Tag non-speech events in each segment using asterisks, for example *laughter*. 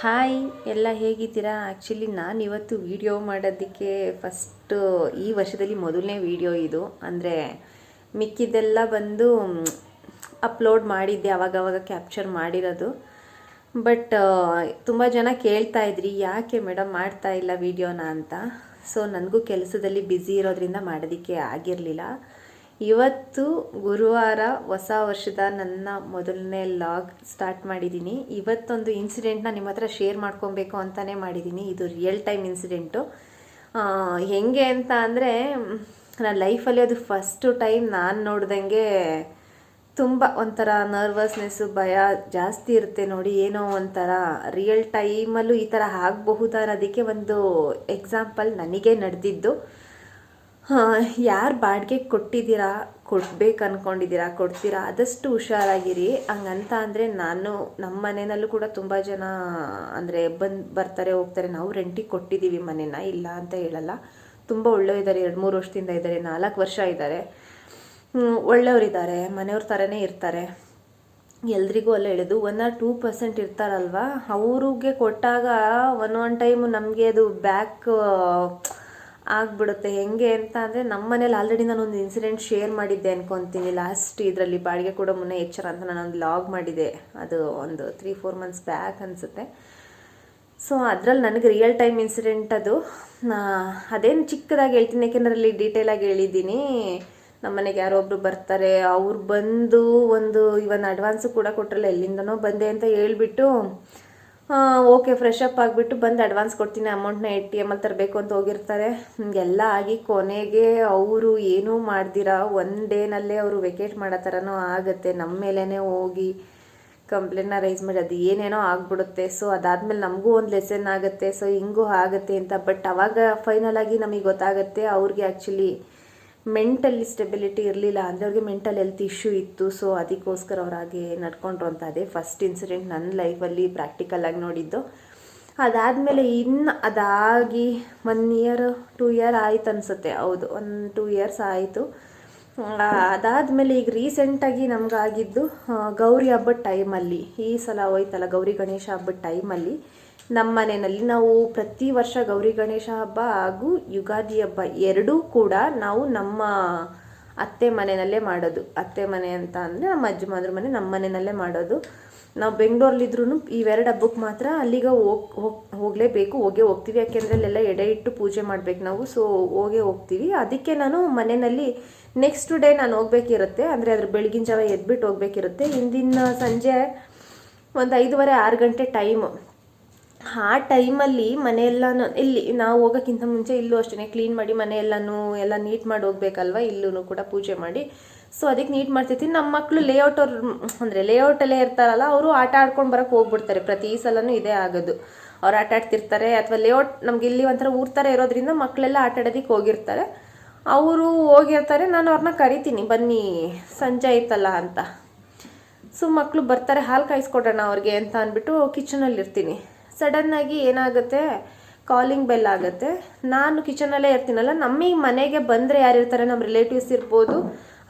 Hi ಎಲ್ಲ ಹೇಗಿದ್ದೀರಾ? Actually ನಾನು ಇವತ್ತು ವಿಡಿಯೋ ಮಾಡೋದಕ್ಕೆ ಫಸ್ಟು ಈ ವರ್ಷದಲ್ಲಿ ಮೊದಲನೇ ವೀಡಿಯೋ ಇದು. ಅಂದರೆ ಮಿಕ್ಕಿದ್ದೆಲ್ಲ ಬಂದು ಅಪ್ಲೋಡ್ ಮಾಡಿದ್ದೆ, ಅವಾಗವಾಗ ಕ್ಯಾಪ್ಚರ್ ಮಾಡಿರೋದು. ಬಟ್ ತುಂಬ ಜನ ಕೇಳ್ತಾ ಇದ್ರಿ, ಯಾಕೆ ಮೇಡಮ್ ಮಾಡ್ತಾ ಇಲ್ಲ ವೀಡಿಯೋನ ಅಂತ? ಸೊ ನನಗೂ ಕೆಲಸದಲ್ಲಿ ಬ್ಯುಸಿ ಇರೋದ್ರಿಂದ ಮಾಡೋದಕ್ಕೆ ಆಗಿರಲಿಲ್ಲ. ಇವತ್ತು ಗುರುವಾರ ಹೊಸ ವರ್ಷದ ನನ್ನ ಮೊದಲನೇ ಲಾಗ್ ಸ್ಟಾರ್ಟ್ ಮಾಡಿದ್ದೀನಿ. ಇವತ್ತೊಂದು ಇನ್ಸಿಡೆಂಟ್ನ ನಿಮ್ಮ ಹತ್ರ ಶೇರ್ ಮಾಡ್ಕೊಬೇಕು ಅಂತಲೇ ಮಾಡಿದ್ದೀನಿ. ಇದು ರಿಯಲ್ ಟೈಮ್ ಇನ್ಸಿಡೆಂಟು ಹೆಂಗೆ ಅಂತ ಅಂದರೆ, ನನ್ನ ಲೈಫಲ್ಲಿ ಅದು ಫಸ್ಟು ಟೈಮ್ ನಾನು ನೋಡ್ದಂಗೆ ತುಂಬ ಒಂಥರ ನರ್ವಸ್ನೆಸ್ಸು ಭಯ ಜಾಸ್ತಿ ಇರುತ್ತೆ ನೋಡಿ ಏನೋ ಒಂಥರ ರಿಯಲ್ ಟೈಮಲ್ಲೂ ಈ ಥರ ಆಗಬಹುದಾ ಅನ್ನೋದಕ್ಕೆ ಒಂದು ಎಕ್ಸಾಂಪಲ್ ನನಗೆ ನಡೆದಿದ್ದು. ಯಾರು ಬಾಡಿಗೆ ಕೊಟ್ಟಿದ್ದೀರಾ? ಕೊಡ್ಬೇಕು ಅಂದ್ಕೊಂಡಿದ್ದೀರಾ ಕೊಡ್ತೀರಾ? ಆದಷ್ಟು ಹುಷಾರಾಗಿರಿ. ಹಂಗಂತ ಅಂದರೆ ನಾನು ನಮ್ಮ ಮನೆಯಲ್ಲೂ ಕೂಡ ತುಂಬ ಜನ ಅಂದರೆ ಬಂದು ಬರ್ತಾರೆ, ಹೋಗ್ತಾರೆ. ನಾವು ರೆಂಟಿಗೆ ಕೊಟ್ಟಿದ್ದೀವಿ ಮನೇನ, ಇಲ್ಲ ಅಂತ ಹೇಳಲ್ಲ. ತುಂಬ ಇದ್ದಾರೆ ಎರಡು ಮೂರು ವರ್ಷದಿಂದ ಇದ್ದಾರೆ, ನಾಲ್ಕು ವರ್ಷ ಇದ್ದಾರೆ. ಒಳ್ಳೆಯವರಿದ್ದಾರೆ ಮನೆಯವ್ರ ಥರನೇ ಇರ್ತಾರೆ. ಎಲ್ರಿಗೂ ಅಲ್ಲ ಹೇಳೋದು ಒನ್ ಆರ್ ಟೂ ಪರ್ಸೆಂಟ್ ಇರ್ತಾರಲ್ವ? ಅವ್ರಿಗೆ ಕೊಟ್ಟಾಗ ಒನ್ ಒನ್ ಟೈಮು ನಮಗೆ ಅದು ಬ್ಯಾಕ್ ಆಗ್ಬಿಡುತ್ತೆ. ಹೆಂಗೆ ಅಂತ ಅಂದರೆ ನಮ್ಮ ಮನೇಲಿ ಆಲ್ರೆಡಿ ಒಂದು ಇನ್ಸಿಡೆಂಟ್ ಶೇರ್ ಮಾಡಿದ್ದೆ ಅನ್ಕೊತೀನಿ. ಲಾಸ್ಟ್ ಇದರಲ್ಲಿ ಬಾಡಿಗೆ ಕೂಡ ಮುನ್ನೆ ಎಚ್ಚರ ಅಂತ ನಾನೊಂದು ಲಾಗ್ ಮಾಡಿದೆ. ಅದು ಒಂದು ತ್ರೀ ಫೋರ್ ಮಂತ್ಸ್ ಬ್ಯಾಕ್ ಅನಿಸುತ್ತೆ. ಸೊ ಅದರಲ್ಲಿ ನನಗೆ ರಿಯಲ್ ಟೈಮ್ ಇನ್ಸಿಡೆಂಟ್ ಅದು. ಅದೇನು ಚಿಕ್ಕದಾಗಿ ಹೇಳ್ತೀನಿ ಯಾಕೆಂದ್ರೆ ಅಲ್ಲಿ ಡೀಟೇಲಾಗಿ ಹೇಳಿದ್ದೀನಿ. ನಮ್ಮ ಮನೆಗೆ ಯಾರೋ ಒಬ್ರು ಬರ್ತಾರೆ. ಅವ್ರು ಬಂದು ಒಂದು, ಇವನ್ ಅಡ್ವಾನ್ಸು ಕೂಡ ಕೊಟ್ಟರಲ್ಲ ಎಲ್ಲಿಂದನೋ ಬಂದೆ ಅಂತ ಹೇಳ್ಬಿಟ್ಟು ಓಕೆ ಫ್ರೆಶ್ ಅಪ್ ಆಗಿಬಿಟ್ಟು ಬಂದು ಅಡ್ವಾನ್ಸ್ ಕೊಡ್ತೀನಿ ಅಮೌಂಟ್ನ ಎ ಟಿ ಎಮಲ್ಲಿ ತರಬೇಕು ಅಂತ ಹೋಗಿರ್ತಾರೆ. ಹಿಂಗೆಲ್ಲ ಆಗಿ ಕೊನೆಗೆ ಅವರು ಏನೂ ಮಾಡ್ದಿರ ಒನ್ ಡೇನಲ್ಲೇ ಅವರು ವೆಕೇಟ್ ಮಾಡೋ ಥರನೂ ಆಗುತ್ತೆ. ನಮ್ಮ ಮೇಲೇ ಹೋಗಿ ಕಂಪ್ಲೇಂಟ್ನ ರೈಸ್ ಮಾಡಿ, ಅದು ಏನೇನೋ ಆಗ್ಬಿಡುತ್ತೆ. ಸೊ ಅದಾದಮೇಲೆ ನಮಗೂ ಒಂದು ಲೆಸನ್ ಆಗುತ್ತೆ. ಸೊ ಹಿಂಗೂ ಆಗುತ್ತೆ ಅಂತ. ಬಟ್ ಅವಾಗ ಫೈನಲ್ ಆಗಿ ನಮಗೆ ಗೊತ್ತಾಗುತ್ತೆ, ಅವ್ರಿಗೆ ಆ್ಯಕ್ಚುಲಿ ಮೆಂಟಲಿ ಸ್ಟೆಬಿಲಿಟಿ ಇರಲಿಲ್ಲ ಅಂದರೆ ಅವ್ರಿಗೆ ಮೆಂಟಲ್ ಹೆಲ್ತ್ ಇಶ್ಯೂ ಇತ್ತು. ಸೊ ಅದಕ್ಕೋಸ್ಕರ ಅವ್ರು ಹಾಗೆ ನಡ್ಕೊಂಡ್ರು ಅಂತ ಅದೇ ಫಸ್ಟ್ ಇನ್ಸಿಡೆಂಟ್ ನನ್ನ ಲೈಫಲ್ಲಿ ಪ್ರಾಕ್ಟಿಕಲಾಗಿ ನೋಡಿದ್ದು. ಅದಾದಮೇಲೆ ಇನ್ನು ಅದಾಗಿ ಒನ್ ಇಯರ್ ಟೂ ಇಯರ್ ಆಯ್ತು ಅನಿಸುತ್ತೆ. ಹೌದು ಒನ್ ಟೂ ಇಯರ್ಸ್ ಆಯಿತು. ಅದಾದಮೇಲೆ ಈಗ ರೀಸೆಂಟಾಗಿ ನಮಗಾಗಿದ್ದು ಗೌರಿ ಹಬ್ಬದ ಟೈಮಲ್ಲಿ ಈ ಸಲ ಹೋಯ್ತಲ್ಲ ಗೌರಿ ಗಣೇಶ ಹಬ್ಬದ ಟೈಮಲ್ಲಿ ನಮ್ಮ ಮನೆಯಲ್ಲಿ ನಾವು ಪ್ರತಿ ವರ್ಷ ಗೌರಿ ಗಣೇಶ ಹಬ್ಬ ಹಾಗೂ ಯುಗಾದಿ ಹಬ್ಬ ಎರಡೂ ಕೂಡ ನಾವು ನಮ್ಮ ಅತ್ತೆ ಮನೆಯಲ್ಲೇ ಮಾಡೋದು. ಅತ್ತೆ ಮನೆ ಅಂತ ಅಂದರೆ ನಮ್ಮ ಅಜ್ಜಮಾದ್ರ ಮನೆ, ನಮ್ಮ ಮನೆಯಲ್ಲೇ ಮಾಡೋದು. ನಾವು ಬೆಂಗಳೂರಲ್ಲಿದ್ರೂ ಇವೆರಡು ಹಬ್ಬಕ್ಕೆ ಮಾತ್ರ ಅಲ್ಲಿಗೆ ಹೋಗಿ ಹೋಗಿ, ಹೋಗಲೇಬೇಕು, ಹೋಗೇ ಹೋಗ್ತೀವಿ. ಯಾಕೆಂದರೆ ಅಲ್ಲೆಲ್ಲ ಎಡೆ ಇಟ್ಟು ಪೂಜೆ ಮಾಡಬೇಕು ನಾವು, ಸೊ ಹೋಗೇ ಹೋಗ್ತೀವಿ. ಅದಕ್ಕೆ ನಾನು ಮನೆಯಲ್ಲಿ ನೆಕ್ಸ್ಟ್ ಡೇ ನಾನು ಹೋಗ್ಬೇಕಿರುತ್ತೆ. ಅಂದರೆ ಅದ್ರ ಬೆಳಗಿನ ಜಾವ ಎದ್ಬಿಟ್ಟು ಹೋಗ್ಬೇಕಿರುತ್ತೆ. ಹಿಂದಿನ ಸಂಜೆ ಒಂದು ಐದುವರೆ ಆರು ಗಂಟೆ ಟೈಮು ಆ ಟೈಮಲ್ಲಿ ಮನೆಯೆಲ್ಲನೂ, ಇಲ್ಲಿ ನಾವು ಹೋಗೋಕ್ಕಿಂತ ಮುಂಚೆ ಇಲ್ಲೂ ಅಷ್ಟೇ ಕ್ಲೀನ್ ಮಾಡಿ ಮನೆಯೆಲ್ಲನೂ ಎಲ್ಲ ನೀಟ್ ಮಾಡಿ ಹೋಗ್ಬೇಕಲ್ವ ಇಲ್ಲೂ ಕೂಡ ಪೂಜೆ ಮಾಡಿ. ಸೊ ಅದಕ್ಕೆ ನೀಟ್ ಮಾಡ್ತಿರ್ತೀನಿ. ನಮ್ಮ ಮಕ್ಕಳು ಲೇಔಟ್ ಅವ್ರು, ಅಂದರೆ ಲೇಔಟಲ್ಲೇ ಇರ್ತಾರಲ್ಲ, ಅವರು ಆಟ ಆಡ್ಕೊಂಡು ಬರೋಕ್ಕೆ ಹೋಗ್ಬಿಡ್ತಾರೆ. ಪ್ರತಿ ಸಲನೂ ಇದೇ ಆಗೋದು. ಅವ್ರು ಆಟ ಆಡ್ತಿರ್ತಾರೆ, ಅಥವಾ ಲೇಔಟ್ ನಮ್ಗೆ ಇಲ್ಲಿ ಒಂಥರ ಊರ್ ಥರ ಇರೋದ್ರಿಂದ ಮಕ್ಕಳೆಲ್ಲ ಆಟ ಆಡೋದಕ್ಕೆ ಹೋಗಿರ್ತಾರೆ. ಅವರು ಹೋಗಿರ್ತಾರೆ, ನಾನು ಅವ್ರನ್ನ ಕರಿತೀನಿ, ಬನ್ನಿ, ಸಂಜೆ ಆಯ್ತಲ್ಲ ಅಂತ. ಸೊ ಮಕ್ಕಳು ಬರ್ತಾರೆ, ಹಾಲು ಕಾಯಿಸ್ಕೊಡೋಣ ಅವ್ರಿಗೆ ಅಂತ ಅಂದ್ಬಿಟ್ಟು ಕಿಚನಲ್ಲಿ ಇರ್ತೀನಿ ಸಡನ್ನಾಗಿ ಏನಾಗುತ್ತೆ? ಕಾಲಿಂಗ್ ಬೆಲ್ ಆಗುತ್ತೆ. ನಾನು ಕಿಚನಲ್ಲೇ ಇರ್ತೀನಲ್ಲ, ನಮ್ಮ ಮನೆಗೆ ಬಂದರೆ ಯಾರಿರ್ತಾರೆ ನಮ್ಮ ರಿಲೇಟಿವ್ಸ್ ಇರ್ಬೋದು,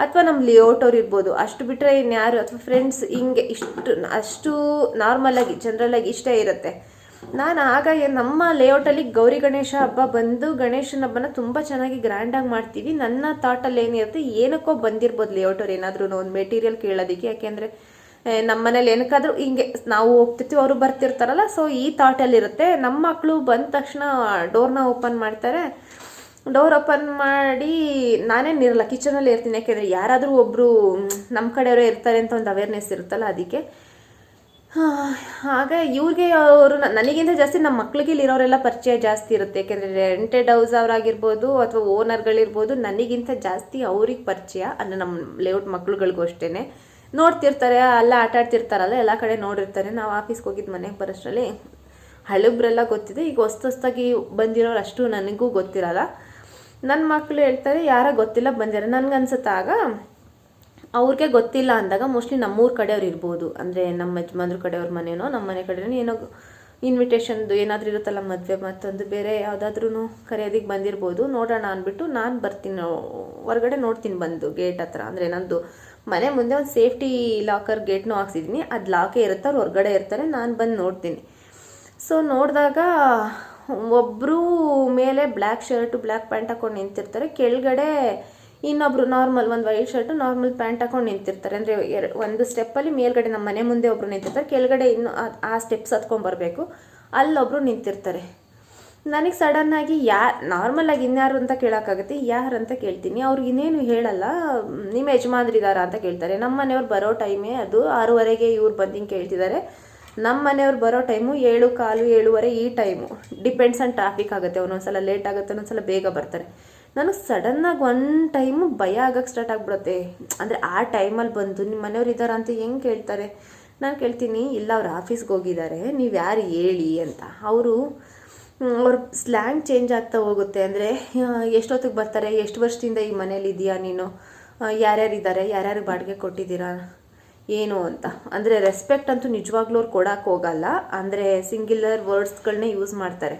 ಅಥವಾ ನಮ್ಮ ಲಿಯೋಟೋರ್ ಇರ್ಬೋದು. ಅಷ್ಟು ಬಿಟ್ಟರೆ ಇನ್ಯಾರು ಅಥವಾ ಫ್ರೆಂಡ್ಸ್ ಹಿಂಗೆ ಇಷ್ಟು, ಅಷ್ಟು ನಾರ್ಮಲಾಗಿ ಜನರಲಾಗಿ ಇಷ್ಟೇ ಇರುತ್ತೆ. ನಾನು ಆಗ ನಮ್ಮ ಲೇಔಟಲ್ಲಿ ಗೌರಿ ಗಣೇಶ ಹಬ್ಬ ಬಂದು, ಗಣೇಶನ ಹಬ್ಬನ ತುಂಬ ಚೆನ್ನಾಗಿ ಗ್ರ್ಯಾಂಡಾಗಿ ಮಾಡ್ತೀವಿ. ನನ್ನ ಥಾಟಲ್ಲಿ ಏನಿರುತ್ತೆ ಏನಕ್ಕೋ ಬಂದಿರ್ಬೋದು ಲೇಔಟವ್ರು ಏನಾದರೂ ಒಂದು ಮೆಟೀರಿಯಲ್ ಕೇಳೋದಕ್ಕೆ. ಯಾಕೆಂದರೆ ನಮ್ಮ ಮನೇಲಿ ಏನಕ್ಕಾದ್ರೂ ಹಿಂಗೆ ನಾವು ಹೋಗ್ತಿರ್ತೀವಿ, ಅವರು ಬರ್ತಿರ್ತಾರಲ್ಲ ಸೊ ಈ ಥಾಟಲ್ಲಿರುತ್ತೆ ನಮ್ಮ ಮಕ್ಕಳು ಬಂದ ತಕ್ಷಣ ಡೋರ್ನ ಓಪನ್ ಮಾಡ್ತಾರೆ. ಡೋರ್ ಓಪನ್ ಮಾಡಿ ನಾನೇನಿರಲ್ಲ ಕಿಚನಲ್ಲಿ ಇರ್ತೀನಿ. ಯಾಕೆಂದರೆ ಯಾರಾದರೂ ಒಬ್ಬರು ನಮ್ಮ ಕಡೆಯವರೇ ಇರ್ತಾರೆ ಅಂತ ಒಂದು ಅವೇರ್ನೆಸ್ ಇರುತ್ತಲ್ಲ ಅದಕ್ಕೆ. ಹಾಗೆ ಇವ್ರಿಗೆ ಅವರು ನನಗಿಂತ ಜಾಸ್ತಿ ನಮ್ಮ ಮಕ್ಳಿಗೆ ಇಲ್ಲಿರೋರೆಲ್ಲ ಪರಿಚಯ ಜಾಸ್ತಿ ಇರುತ್ತೆ. ಯಾಕೆಂದರೆ ರೆಂಟೆಡ್ ಹೌಸ್ ಅವರಾಗಿರ್ಬೋದು ಅಥವಾ ಓನರ್ಗಳಿರ್ಬೋದು ನನಗಿಂತ ಜಾಸ್ತಿ ಅವ್ರಿಗೆ ಪರಿಚಯ ಅಂದರೆ ನಮ್ಮ ಲೇಔಟ್ ಮಕ್ಳುಗಳಿಗೂ ಅಷ್ಟೇ ನೋಡ್ತಿರ್ತಾರೆ, ಅಲ್ಲ ಆಟಾಡ್ತಿರ್ತಾರಲ್ಲ, ಎಲ್ಲ ಕಡೆ ನೋಡಿರ್ತಾರೆ. ನಾವು ಆಫೀಸ್ಗೆ ಹೋಗಿದ್ದು ಮನೆಗೆ ಬರೋಷ್ಟರಲ್ಲಿ ಹಳಬ್ರೆಲ್ಲ ಗೊತ್ತಿದೆ. ಈಗ ಹೊಸ್ತು ಹೊಸ್ದಾಗಿ ಬಂದಿರೋರು ಅಷ್ಟು ನನಗೂ ಗೊತ್ತಿರಲ್ಲ. ನನ್ನ ಮಕ್ಕಳು ಹೇಳ್ತಾರೆ, ಯಾರ ಗೊತ್ತಿಲ್ಲ ಬಂದಿರೋ ಆಗ ಅವ್ರಿಗೆ ಗೊತ್ತಿಲ್ಲ ಅಂದಾಗ ಮೋಸ್ಟ್ಲಿ ನಮ್ಮೂರ ಕಡೆಯವ್ರು ಇರ್ಬೋದು. ಅಂದರೆ ನಮ್ಮ ಯಜಮಾನ್ರ ಕಡೆಯವ್ರ ಮನೆಯೋ ನಮ್ಮ ಮನೆ ಕಡೆಯೋ ಏನೋ ಇನ್ವಿಟೇಷನ್ದು ಏನಾದರೂ ಇರುತ್ತಲ್ಲ ಮದುವೆ ಮತ್ತೊಂದು ಬೇರೆ ಯಾವುದಾದ್ರೂ ಕರೆಯೋದಕ್ಕೆ ಬಂದಿರ್ಬೋದು. ನೋಡೋಣ ಅಂದ್ಬಿಟ್ಟು ನಾನು ಬರ್ತೀನಿ. ಹೊರಗಡೆ ನೋಡ್ತೀನಿ ಬಂದು ಗೇಟ್ ಹತ್ರ. ಅಂದರೆ ನಂದು ಮನೆ ಮುಂದೆ ಒಂದು ಸೇಫ್ಟಿ ಲಾಕರ್ ಗೇಟ್ನೂ ಹಾಕ್ಸಿದ್ದೀನಿ ಅದು ಲಾಕೇ ಇರುತ್ತೆ, ಅವ್ರು ಹೊರಗಡೆ ಇರ್ತಾರೆ, ನಾನು ಬಂದು ನೋಡ್ತೀನಿ. ಸೊ ನೋಡಿದಾಗ ಒಬ್ಬರು ಮೇಲೆ ಬ್ಲ್ಯಾಕ್ ಶರ್ಟು, ಬ್ಲ್ಯಾಕ್ ಪ್ಯಾಂಟ್ ಹಾಕೊಂಡು ನಿಂತಿರ್ತಾರೆ. ಕೆಳಗಡೆ ಇನ್ನೊಬ್ರು ನಾರ್ಮಲ್ ಒಂದು ವೈಟ್ ಶರ್ಟು, ನಾರ್ಮಲ್ ಪ್ಯಾಂಟ್ ಹಾಕೊಂಡು ನಿಂತಿರ್ತಾರೆ. ಅಂದರೆ ಎರಡು ಒಂದು ಸ್ಟೆಪ್ಪಲ್ಲಿ ಮೇಲ್ಗಡೆ ನಮ್ಮ ಮನೆ ಮುಂದೆ ಒಬ್ಬರು ನಿಂತಿರ್ತಾರೆ. ಕೆಳಗಡೆ ಇನ್ನು ಆ- ಸ್ಟೆಪ್ಸ್ ಸ್ಟೆಪ್ಸ್ ಹತ್ಕೊಂಡ್ಬರ್ಬೇಕು ಅಲ್ಲೊಬ್ಬರು ನಿಂತಿರ್ತಾರೆ. ನನಗೆ ಸಡನ್ನಾಗಿ ಯಾ ನಾರ್ಮಲಾಗಿ ಇನ್ಯಾರು ಅಂತ ಕೇಳೋಕ್ಕಾಗುತ್ತೆ, ಯಾರು ಅಂತ ಕೇಳ್ತೀನಿ. ಅವ್ರಿಗೆ ಇನ್ನೇನು ಹೇಳಲ್ಲ ನಿಮ್ಮ ಯಜಮಾನ್ರಿದಾರ ಅಂತ ಕೇಳ್ತಾರೆ. ನಮ್ಮ ಮನೆಯವ್ರು ಬರೋ ಟೈಮೇ ಅದು ಆರೂವರೆಗೆ ಇವ್ರು ಬಂದು ಹಿಂಗೆ ಕೇಳ್ತಿದ್ದಾರೆ ನಮ್ಮ ಮನೆಯವ್ರು ಬರೋ ಟೈಮು ಏಳು, ಕಾಲು, ಏಳುವರೆ ಈ ಟೈಮು ಡಿಪೆಂಡ್ಸ್ ಆನ್ ಟ್ರಾಫಿಕ್ ಆಗುತ್ತೆ. ಒಂದೊಂದ್ಸಲ ಲೇಟ್ ಆಗುತ್ತೆ ಒಂದೊಂದ್ಸಲ ಬೇಗ ಬರ್ತಾರೆ. ನನಗೆ ಸಡನ್ನಾಗಿ ಒನ್ ಟೈಮು ಭಯ ಆಗಕ್ಕೆ ಸ್ಟಾರ್ಟ್ ಆಗಿಬಿಡುತ್ತೆ. ಅಂದರೆ ಆ ಟೈಮಲ್ಲಿ ಬಂದು ನಿಮ್ಮ ಮನೆಯವ್ರು ಇದ್ದಾರೆ ಅಂತ ಹೆಂಗೆ ಕೇಳ್ತಾರೆ? ನಾನು ಕೇಳ್ತೀನಿ, ಇಲ್ಲ, ಅವ್ರು ಆಫೀಸ್ಗೆ ಹೋಗಿದ್ದಾರೆ ನೀವು ಯಾರು ಹೇಳಿ ಅಂತ. ಅವರು ಅವ್ರ ಸ್ಲ್ಯಾಂಗ್ ಚೇಂಜ್ ಆಗ್ತಾ ಹೋಗುತ್ತೆ ಅಂದರೆ ಎಷ್ಟೊತ್ತಿಗೆ ಬರ್ತಾರೆ, ಎಷ್ಟು ವರ್ಷದಿಂದ ಈ ಮನೇಲಿ ಇದೆಯಾ ನೀನು? ಯಾರ್ಯಾರಿದ್ದಾರೆ ಯಾರ್ಯಾರು ಬಾಡಿಗೆ ಕೊಟ್ಟಿದ್ದೀರಾ? ಏನು ಅಂತ. ಅಂದರೆ ರೆಸ್ಪೆಕ್ಟ್ ಅಂತೂ ನಿಜವಾಗ್ಲೂ ಅವ್ರು ಕೊಡೋಕೆ ಹೋಗಲ್ಲ. ಅಂದರೆ ಸಿಂಗ್ಯುಲರ್ ವರ್ಡ್ಸ್ಗಳನ್ನೇ ಯೂಸ್ ಮಾಡ್ತಾರೆ.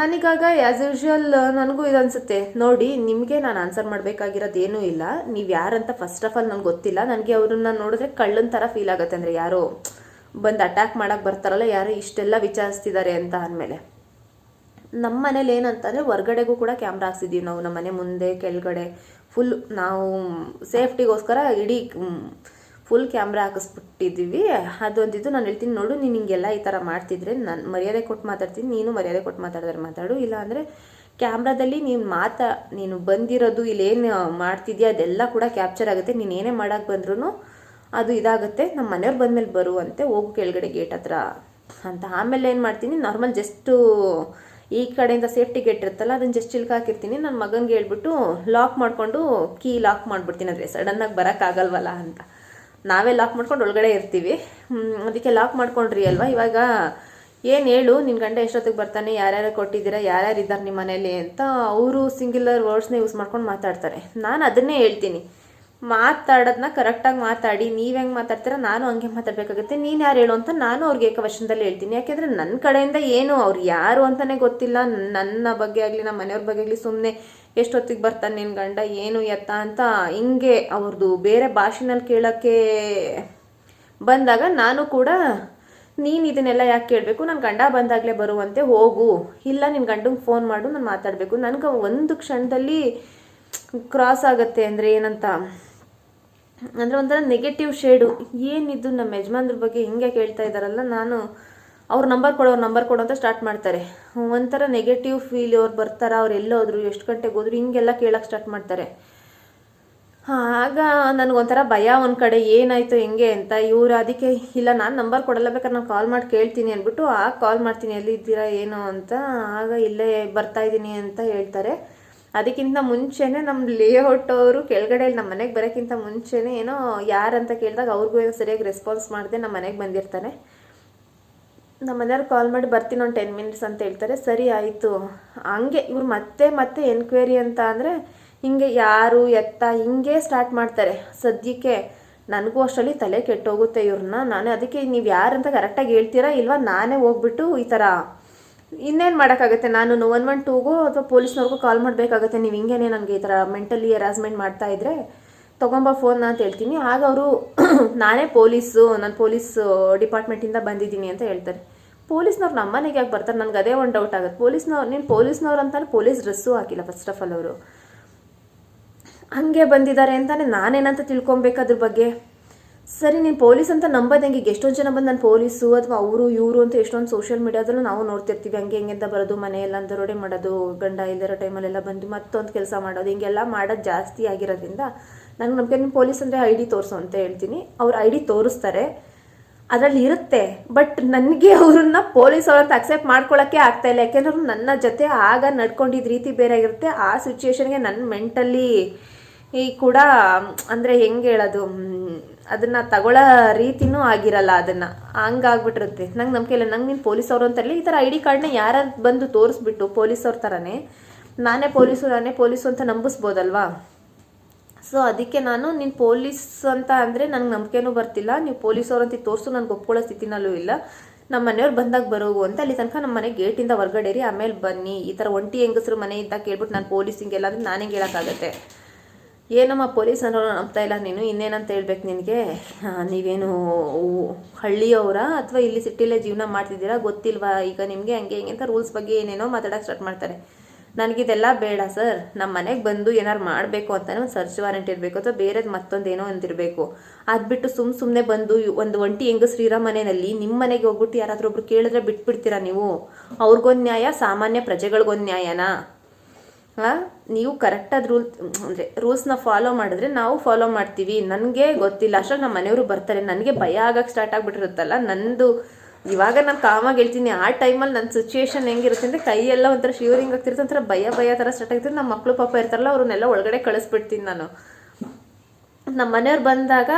ನನಗಾಗ ಆ್ಯಸ್ ಯೂಶ್ವಲ್ ನನಗೂ ಇದು ಅನಿಸುತ್ತೆ. ನೋಡಿ, ನಿಮಗೆ ನಾನು ಆನ್ಸರ್ ಮಾಡಬೇಕಾಗಿರೋದು ಏನೂ ಇಲ್ಲ. ನೀವು ಯಾರಂತ ಫಸ್ಟ್ ಆಫ್ ಆಲ್ ನನಗೆ ಗೊತ್ತಿಲ್ಲ. ನನಗೆ ಅವ್ರನ್ನ ನೋಡಿದ್ರೆ ಕಳ್ಳನ ಥರ ಫೀಲ್ ಆಗುತ್ತೆ. ಅಂದರೆ ಯಾರೋ ಬಂದು ಅಟ್ಯಾಕ್ ಮಾಡೋಕ್ಕೆ ಬರ್ತಾರಲ್ಲ, ಯಾರೋ ಇಷ್ಟೆಲ್ಲ ವಿಚಾರಿಸ್ತಿದ್ದಾರೆ ಅಂತ ಅಂದಮೇಲೆ. ನಮ್ಮ ಮನೇಲಿ ಏನಂತಂದರೆ ಹೊರ್ಗಡೆಗೂ ಕೂಡ ಕ್ಯಾಮ್ರಾ ಹಾಕ್ಸಿದ್ದೀವಿ ನಾವು. ನಮ್ಮ ಮನೆ ಮುಂದೆ, ಕೆಳಗಡೆ ಫುಲ್ ನಾವು ಸೇಫ್ಟಿಗೋಸ್ಕರ ಇಡೀ ಫುಲ್ ಕ್ಯಾಮ್ರಾ ಹಾಕಿಸ್ಬಿಟ್ಟಿದ್ದೀವಿ. ಅದೊಂದಿದ್ದು ನಾನು ಹೇಳ್ತೀನಿ ನೋಡು, ನೀನು ಹಿಂಗೆಲ್ಲ ಈ ಥರ ಮಾಡ್ತಿದ್ರೆ ನಾನು ಮರ್ಯಾದೆ ಕೊಟ್ಟು ಮಾತಾಡ್ತೀನಿ, ನೀನು ಮರ್ಯಾದೆ ಕೊಟ್ಟು ಮಾತಾಡಿದ್ರೆ ಮಾತಾಡು. ಇಲ್ಲ ಅಂದರೆ ಕ್ಯಾಮ್ರಾದಲ್ಲಿ ನೀನು ಮಾತಾ, ನೀನು ಬಂದಿರೋದು ಇಲ್ಲೇನು ಮಾಡ್ತಿದ್ಯಾ, ಅದೆಲ್ಲ ಕೂಡ ಕ್ಯಾಪ್ಚರ್ ಆಗುತ್ತೆ. ನೀನು ಏನೇ ಮಾಡೋಕ್ಕೆ ಬಂದ್ರೂ ಅದು ಇದಾಗುತ್ತೆ. ನಮ್ಮ ಮನೆಯವ್ರು ಬಂದಮೇಲೆ ಬರುವಂತೆ ಹೋಗು ಕೆಳಗಡೆ ಗೇಟ್ ಹತ್ರ ಅಂತ. ಆಮೇಲೆ ಏನು ಮಾಡ್ತೀನಿ ನಾರ್ಮಲ್ ಜಸ್ಟು ಈ ಕಡೆಯಿಂದ ಸೇಫ್ಟಿ ಗೇಟ್ ಇರುತ್ತಲ್ಲ, ಅದನ್ನು ಜಸ್ಟ್ ಚಿಲ್ಕ ಹಾಕಿರ್ತೀನಿ. ನನ್ನ ಮಗನಿಗೆ ಹೇಳ್ಬಿಟ್ಟು ಲಾಕ್ ಮಾಡಿಕೊಂಡು ಕೀ ಲಾಕ್ ಮಾಡಿಬಿಡ್ತೀನಿ ಅಂದರೆ ಸಡನ್ನಾಗಿ ಬರೋಕ್ಕಾಗಲ್ವಲ್ಲ ಅಂತ. ನಾವೇ ಲಾಕ್ ಮಾಡ್ಕೊಂಡು ಒಳಗಡೆ ಇರ್ತೀವಿ. ಅದಕ್ಕೆ ಲಾಕ್ ಮಾಡ್ಕೊಂಡ್ರಿ ಅಲ್ವಾ? ಇವಾಗ ಏನು ಹೇಳು ನಿನ್ನ ಗಂಡ ಎಷ್ಟೊತ್ತಿಗೆ ಬರ್ತಾನೆ, ಯಾರ್ಯಾರು ಕೊಟ್ಟಿದ್ದೀರಾ, ಯಾರ್ಯಾರು ಇದ್ದಾರೆ ನಿಮ್ಮ ಮನೇಲಿ ಅಂತ, ಅವರು ಸಿಂಗ್ಯುಲರ್ ವರ್ಡ್ಸ್ನ ಯೂಸ್ ಮಾಡ್ಕೊಂಡು ಮಾತಾಡ್ತಾರೆ. ನಾನು ಅದನ್ನೇ ಹೇಳ್ತೀನಿ. ಮಾತಾಡೋದನ್ನ ಕರೆಕ್ಟಾಗಿ ಮಾತಾಡಿ, ನೀವು ಹೆಂಗೆ ಮಾತಾಡ್ತೀರ ನಾನು ಹಂಗೆ ಮಾತಾಡಬೇಕಾಗುತ್ತೆ. ನೀನು ಯಾರು ಹೇಳು ಅಂತ ನಾನು ಅವ್ರಿಗೆ ಏಕವಚನದಲ್ಲಿ ಹೇಳ್ತೀನಿ. ಯಾಕೆಂದರೆ ನನ್ನ ಕಡೆಯಿಂದ ಏನು ಅವ್ರು ಯಾರು ಅಂತಲೇ ಗೊತ್ತಿಲ್ಲ. ನನ್ನ ಬಗ್ಗೆ ಆಗಲಿ ನಮ್ಮ ಮನೆಯವ್ರ ಬಗ್ಗೆ ಆಗಲಿ ಸುಮ್ಮನೆ ಎಷ್ಟೊತ್ತಿಗೆ ಬರ್ತಾನೆ ನಿನ್ನ ಗಂಡ, ಏನು ಎತ್ತ ಅಂತ ಹಿಂಗೆ ಅವ್ರದ್ದು ಬೇರೆ ಭಾಷೆನಲ್ಲಿ ಕೇಳೋಕ್ಕೆ ಬಂದಾಗ ನಾನು ಕೂಡ ನೀನು ಇದನ್ನೆಲ್ಲ ಯಾಕೆ ಕೇಳಬೇಕು? ನನ್ನ ಗಂಡ ಬಂದಾಗಲೇ ಬರುವಂತೆ ಹೋಗು. ಇಲ್ಲ ನಿನ್ನ ಗಂಡಂಗೆ ಫೋನ್ ಮಾಡು, ನಾನು ಮಾತಾಡಬೇಕು. ನನಗೆ ಒಂದು ಕ್ಷಣದಲ್ಲಿ ಕ್ರಾಸ್ ಆಗುತ್ತೆ ಅಂದರೆ ಏನಂತ ಅಂದರೆ ಒಂಥರ ನೆಗೆಟಿವ್ ಶೇಡು ಏನಿದು ನಮ್ಮ ಯಜಮಾನ್ರ ಬಗ್ಗೆ ಹಿಂಗೆ ಕೇಳ್ತಾ ಇದ್ದಾರಲ್ಲ, ನಾನು ಅವ್ರ ನಂಬರ್ ಕೊಡು, ಅವ್ರ ನಂಬರ್ ಕೊಡು ಅಂತ ಸ್ಟಾರ್ಟ್ ಮಾಡ್ತಾರೆ. ಒಂಥರ ನೆಗೆಟಿವ್ ಫೀಲ್ ಅವ್ರು ಬರ್ತಾರ, ಅವ್ರು ಎಲ್ಲೋದ್ರು, ಎಷ್ಟು ಗಂಟೆಗೆ ಹೋದ್ರು ಹಿಂಗೆಲ್ಲ ಕೇಳಕ್ಕೆ ಸ್ಟಾರ್ಟ್ ಮಾಡ್ತಾರೆ. ಆಗ ನನಗೊಂಥರ ಭಯ ಒಂದು ಕಡೆ, ಏನಾಯಿತು, ಹೆಂಗೆ ಅಂತ. ಇವ್ರು ಅದಕ್ಕೆ, ಇಲ್ಲ ನಾನು ನಂಬರ್ ಕೊಡಲ್ಲ ಬೇಕಾದ್ರೆ ನಾನು ಕಾಲ್ ಮಾಡಿ ಕೇಳ್ತೀನಿ ಅಂದ್ಬಿಟ್ಟು ಆಗ ಕಾಲ್ ಮಾಡ್ತೀನಿ, ಎಲ್ಲಿದ್ದೀರಾ, ಏನು ಅಂತ. ಆಗ ಇಲ್ಲೇ ಬರ್ತಾ ಇದ್ದೀನಿ ಅಂತ ಹೇಳ್ತಾರೆ. ಅದಕ್ಕಿಂತ ಮುಂಚೆನೇ ನಮ್ಮ ಲೇಔಟ್ ಅವರು ಕೆಳಗಡೆ ನಮ್ಮ ಮನೆಗೆ ಬರೋಕ್ಕಿಂತ ಮುಂಚೆನೇ ಏನೋ ಯಾರಂತ ಕೇಳಿದಾಗ ಅವ್ರಿಗೂ ಏನೋ ಸರಿಯಾಗಿ ರೆಸ್ಪಾನ್ಸ್ ಮಾಡಿದೆ ನಮ್ಮ ಮನೆಗೆ ಬಂದಿರ್ತಾನೆ ನಮ್ಮ ಮನೆಯವ್ರು ಕಾಲ್ ಮಾಡಿ ಬರ್ತೀನಿ ಒಂದು ಟೆನ್ ಮಿನಿಟ್ಸ್ ಅಂತ ಹೇಳ್ತಾರೆ. ಸರಿ ಆಯಿತು. ಹಂಗೆ ಇವ್ರು ಮತ್ತೆ ಮತ್ತೆ ಎನ್ಕ್ವೈರಿ ಅಂತ ಅಂದರೆ ಹಿಂಗೆ ಯಾರು ಎತ್ತ ಹಿಂಗೆ ಸ್ಟಾರ್ಟ್ ಮಾಡ್ತಾರೆ. ಸದ್ಯಕ್ಕೆ ನನಗೂ ಅಷ್ಟರಲ್ಲಿ ತಲೆ ಕೆಟ್ಟೋಗುತ್ತೆ ಇವ್ರನ್ನ. ನಾನು ಅದಕ್ಕೆ ನೀವು ಯಾರಂತ ಕರೆಕ್ಟಾಗಿ ಹೇಳ್ತೀರಾ ಇಲ್ವಾ ನಾನೇ ಹೋಗ್ಬಿಟ್ಟು ಈ ಥರ ಇನ್ನೇನು ಮಾಡೋಕ್ಕಾಗತ್ತೆ? ನಾನು ಒನ್ ಒನ್ ಟೂಗೋ ಅಥವಾ ಪೊಲೀಸ್ನವ್ರಿಗೂ ಕಾಲ್ ಮಾಡಬೇಕಾಗುತ್ತೆ. ನೀವು ಹಿಂಗೇನೆ ನನಗೆ ಈ ಥರ ಮೆಂಟಲಿ ಹರಾಸ್ಮೆಂಟ್ ಮಾಡ್ತಾ ಇದ್ರೆ ತೊಗೊಂಬ ಫೋನ್ ಅಂತ ಹೇಳ್ತೀನಿ. ಆಗ ಅವರು *clears throat* ನಾನೇ ಪೊಲೀಸು, ನಾನು ಪೊಲೀಸ್ ಡಿಪಾರ್ಟ್ಮೆಂಟಿಂದ ಬಂದಿದ್ದೀನಿ ಅಂತ ಹೇಳ್ತಾರೆ. ಪೊಲೀಸ್ನವ್ರು ನಮ್ಮ ಮನೆಗೆ ಯಾಕೆ ಬರ್ತಾರೆ? ನನಗೆ ಅದೇ ಒಂದು ಡೌಟ್ ಆಗುತ್ತೆ. ಪೊಲೀಸ್ನವ್ರು, ನೀನು ಪೊಲೀಸ್ನವ್ರು ಅಂತಾನೆ ಪೊಲೀಸ್ ಡ್ರೆಸ್ಸು ಹಾಕಿಲ್ಲ ಫಸ್ಟ್ ಆಫ್ ಆಲ್ ಅವರು. ಹಂಗೆ ಬಂದಿದ್ದಾರೆ ಅಂತಾನೆ ನಾನೇನಂತ ತಿಳ್ಕೊಬೇಕು ಅದ್ರ ಬಗ್ಗೆ? ಸರಿ, ನೀನು ಪೊಲೀಸ್ ಅಂತ ನಂಬೋದು ಹೆಂಗೆ? ಎಷ್ಟೊಂದು ಜನ ಬಂದು ನಾನು ಪೊಲೀಸು ಅಥವಾ ಅವರು, ಇವರು ಅಂತ ಎಷ್ಟೊಂದು ಸೋಷಿಯಲ್ ಮೀಡಿಯಾದಲ್ಲೂ ನಾವು ನೋಡ್ತಿರ್ತೀವಿ. ಹಂಗೆ ಹೆಂಗೆಂತ ಬರೋದು, ಮನೆಯೆಲ್ಲ ದರೋಡೆ ಮಾಡೋದು, ಗಂಡ ಇಲ್ದಿರೋ ಟೈಮಲ್ಲೆಲ್ಲ ಬಂದು ಮತ್ತೊಂದು ಕೆಲಸ ಮಾಡೋದು. ಹಿಂಗೆಲ್ಲ ಮಾಡೋದು ಜಾಸ್ತಿ ಆಗಿರೋದ್ರಿಂದ ನಂಗೆ ನಮಗೆ ನಿಮ್ಮ ಪೊಲೀಸ್ ಅಂದರೆ ಐ ಡಿ ತೋರಿಸು ಅಂತ ಹೇಳ್ತೀನಿ. ಅವ್ರು ಐ ಡಿ ತೋರಿಸ್ತಾರೆ. ಅದರಲ್ಲಿ ಇರುತ್ತೆ. ಬಟ್ ನನಗೆ ಅವ್ರನ್ನ ಪೊಲೀಸ್ ಅವ್ರಂತ ಅಕ್ಸೆಪ್ಟ್ ಮಾಡ್ಕೊಳ್ಳೋಕ್ಕೆ ಆಗ್ತಾ ಇಲ್ಲ. ಯಾಕೆಂದ್ರೆ ನನ್ನ ಜೊತೆ ಆಗ ನಡ್ಕೊಂಡಿದ್ದ ರೀತಿ ಬೇರೆ ಆಗಿರುತ್ತೆ. ಆ ಸಿಚುವೇಶನ್ಗೆ ನನ್ನ ಮೆಂಟಲಿ ಈ ಕೂಡ, ಅಂದರೆ ಹೆಂಗೆ ಹೇಳೋದು ಅದನ್ನು ತಗೊಳ್ಳೋ ರೀತಿನೂ ಆಗಿರಲ್ಲ ಅದನ್ನು. ಹಂಗಾಗ್ಬಿಟ್ಟಿರುತ್ತೆ. ನಂಗೆ ನಂಬಿಕೆ ಇಲ್ಲ. ನಂಗೆ ನೀನು ಪೊಲೀಸ್ ಅವರು ಅಂತಲ್ಲ ಈ ಥರ ಐ ಡಿ ಕಾರ್ಡ್ನ ಯಾರ ಬಂದು ತೋರಿಸ್ಬಿಟ್ಟು ಪೊಲೀಸ್ ಅವ್ರ ಥರನೇ ನಾನೇ ಪೊಲೀಸು ನಾನೇ ಪೊಲೀಸು ಅಂತ ನಂಬಿಸ್ಬೋದಲ್ವಾ? ಸೊ, ಅದಕ್ಕೆ ನಾನು ನೀನು ಪೊಲೀಸ್ ಅಂತ ಅಂದರೆ ನನಗೆ ನಂಬಿಕೆನೂ ಬರ್ತಿಲ್ಲ. ನೀವು ಪೊಲೀಸವ್ರು ಅಂತ ತೋರಿಸು, ನನಗೆ ಒಪ್ಕೊಳ್ಳೋ ಸ್ಥಿತಿನಲ್ಲೂ ಇಲ್ಲ. ನಮ್ಮ ಮನೆಯವ್ರು ಬಂದಾಗ ಬರೋವು ಅಂತ ಅಲ್ಲಿ ತನಕ ನಮ್ಮ ಮನೆ ಗೇಟಿಂದ ಹೊರಗಡೆ ರೀ ಆಮೇಲೆ ಬನ್ನಿ. ಈ ಥರ ಒಂಟಿ ಹೆಂಗಸರು ಮನೆ ಇದ್ದಾಗ ಕೇಳ್ಬಿಟ್ಟು ನಾನು ಪೊಲೀಸ್ ಹಿಂಗೆಲ್ಲ ಅಂದರೆ ನಾನು ಹೆಂಗೆ ಹೇಳೋಕ್ಕಾಗತ್ತೆ ಏನಮ್ಮ ಪೊಲೀಸ್ ಅನ್ನೋ ನಂಬ್ತಾ ಇಲ್ಲ? ನೀನು ಇನ್ನೇನಂತ ಹೇಳ್ಬೇಕು ನಿನಗೆ? ನೀವೇನು ಹಳ್ಳಿಯವರ ಅಥವಾ ಇಲ್ಲಿ ಸಿಟಿಲೇ ಜೀವನ ಮಾಡ್ತಿದ್ದೀರಾ? ಗೊತ್ತಿಲ್ವಾ? ಈಗ ನಿಮಗೆ ಹಂಗೆ ಹಿಂಗೆ ಅಂತ ರೂಲ್ಸ್ ಬಗ್ಗೆ ಏನೇನೋ ಮಾತಾಡೋಕೆ ಸ್ಟಾರ್ಟ್ ಮಾಡ್ತಾರೆ. ನನಗಿದೆಲ್ಲ ಬೇಡ ಸರ್. ನಮ್ಮ ಮನೆಗೆ ಬಂದು ಏನಾರು ಮಾಡಬೇಕು ಅಂತಲೇ ಒಂದು ಸರ್ಚ್ ವಾರೆಂಟ್ ಇರಬೇಕು ಅಥವಾ ಬೇರೆದು ಮತ್ತೊಂದೇನೋ ಒಂದಿರಬೇಕು ಅದು ಬಿಟ್ಟು ಸುಮ್ಮ ಸುಮ್ಮನೆ ಬಂದು ಒಂದು ಒಂಟಿ ಹೆಂಗಸ್ರಿರೋ ಮನೆಯಲ್ಲಿ ನಿಮ್ಮ ಮನೆಗೆ ಹೋಗ್ಬಿಟ್ಟು ಯಾರಾದರೂ ಒಬ್ರು ಕೇಳಿದ್ರೆ ಬಿಟ್ಬಿಡ್ತೀರಾ ನೀವು? ಅವ್ರಿಗೊಂದು ನ್ಯಾಯ, ಸಾಮಾನ್ಯ ಪ್ರಜೆಗಳಿಗೊಂದು ನ್ಯಾಯನಾ? ನೀವು ಕರೆಕ್ಟಾದ ರೂಲ್ ಅಂದರೆ ರೂಲ್ಸ್ನ ಫಾಲೋ ಮಾಡಿದ್ರೆ ನಾವು ಫಾಲೋ ಮಾಡ್ತೀವಿ. ನನಗೆ ಗೊತ್ತಿಲ್ಲ. ಅಷ್ಟರಲ್ಲಿ ನಮ್ಮ ಮನೆಯವರು ಬರ್ತಾರೆ. ನನಗೆ ಭಯ ಆಗಕ್ಕೆ ಸ್ಟಾರ್ಟ್ ಆಗಿಬಿಟ್ಟಿರುತ್ತಲ್ಲ? ನಂದು ಇವಾಗ ನಾನು ಕಾಮಾಗಿ ಹೇಳ್ತೀನಿ. ಆ ಟೈಮಲ್ಲಿ ನನ್ನ ಸಿಚುವೇಶನ್ ಹೆಂಗಿರುತ್ತೆ ಅಂದರೆ ಕೈಯೆಲ್ಲ ಒಂಥರ ಶಿವರಿಂಗ್ ಆಗ್ತಿರುತ್ತೆ. ಒಂಥರ ಭಯ ಭಯ ಥರ ಸ್ಟಾರ್ಟ್ ಆಗ್ತಿರುತ್ತೆ. ನಮ್ಮ ಮಕ್ಕಳು ಪಾಪ ಇರ್ತಾರಲ್ಲ, ಅವ್ರನ್ನೆಲ್ಲ ಒಳಗಡೆ ಕಳಿಸ್ಬಿಡ್ತೀನಿ ನಾನು. ನಮ್ಮ ಮನೆಯವ್ರು ಬಂದಾಗ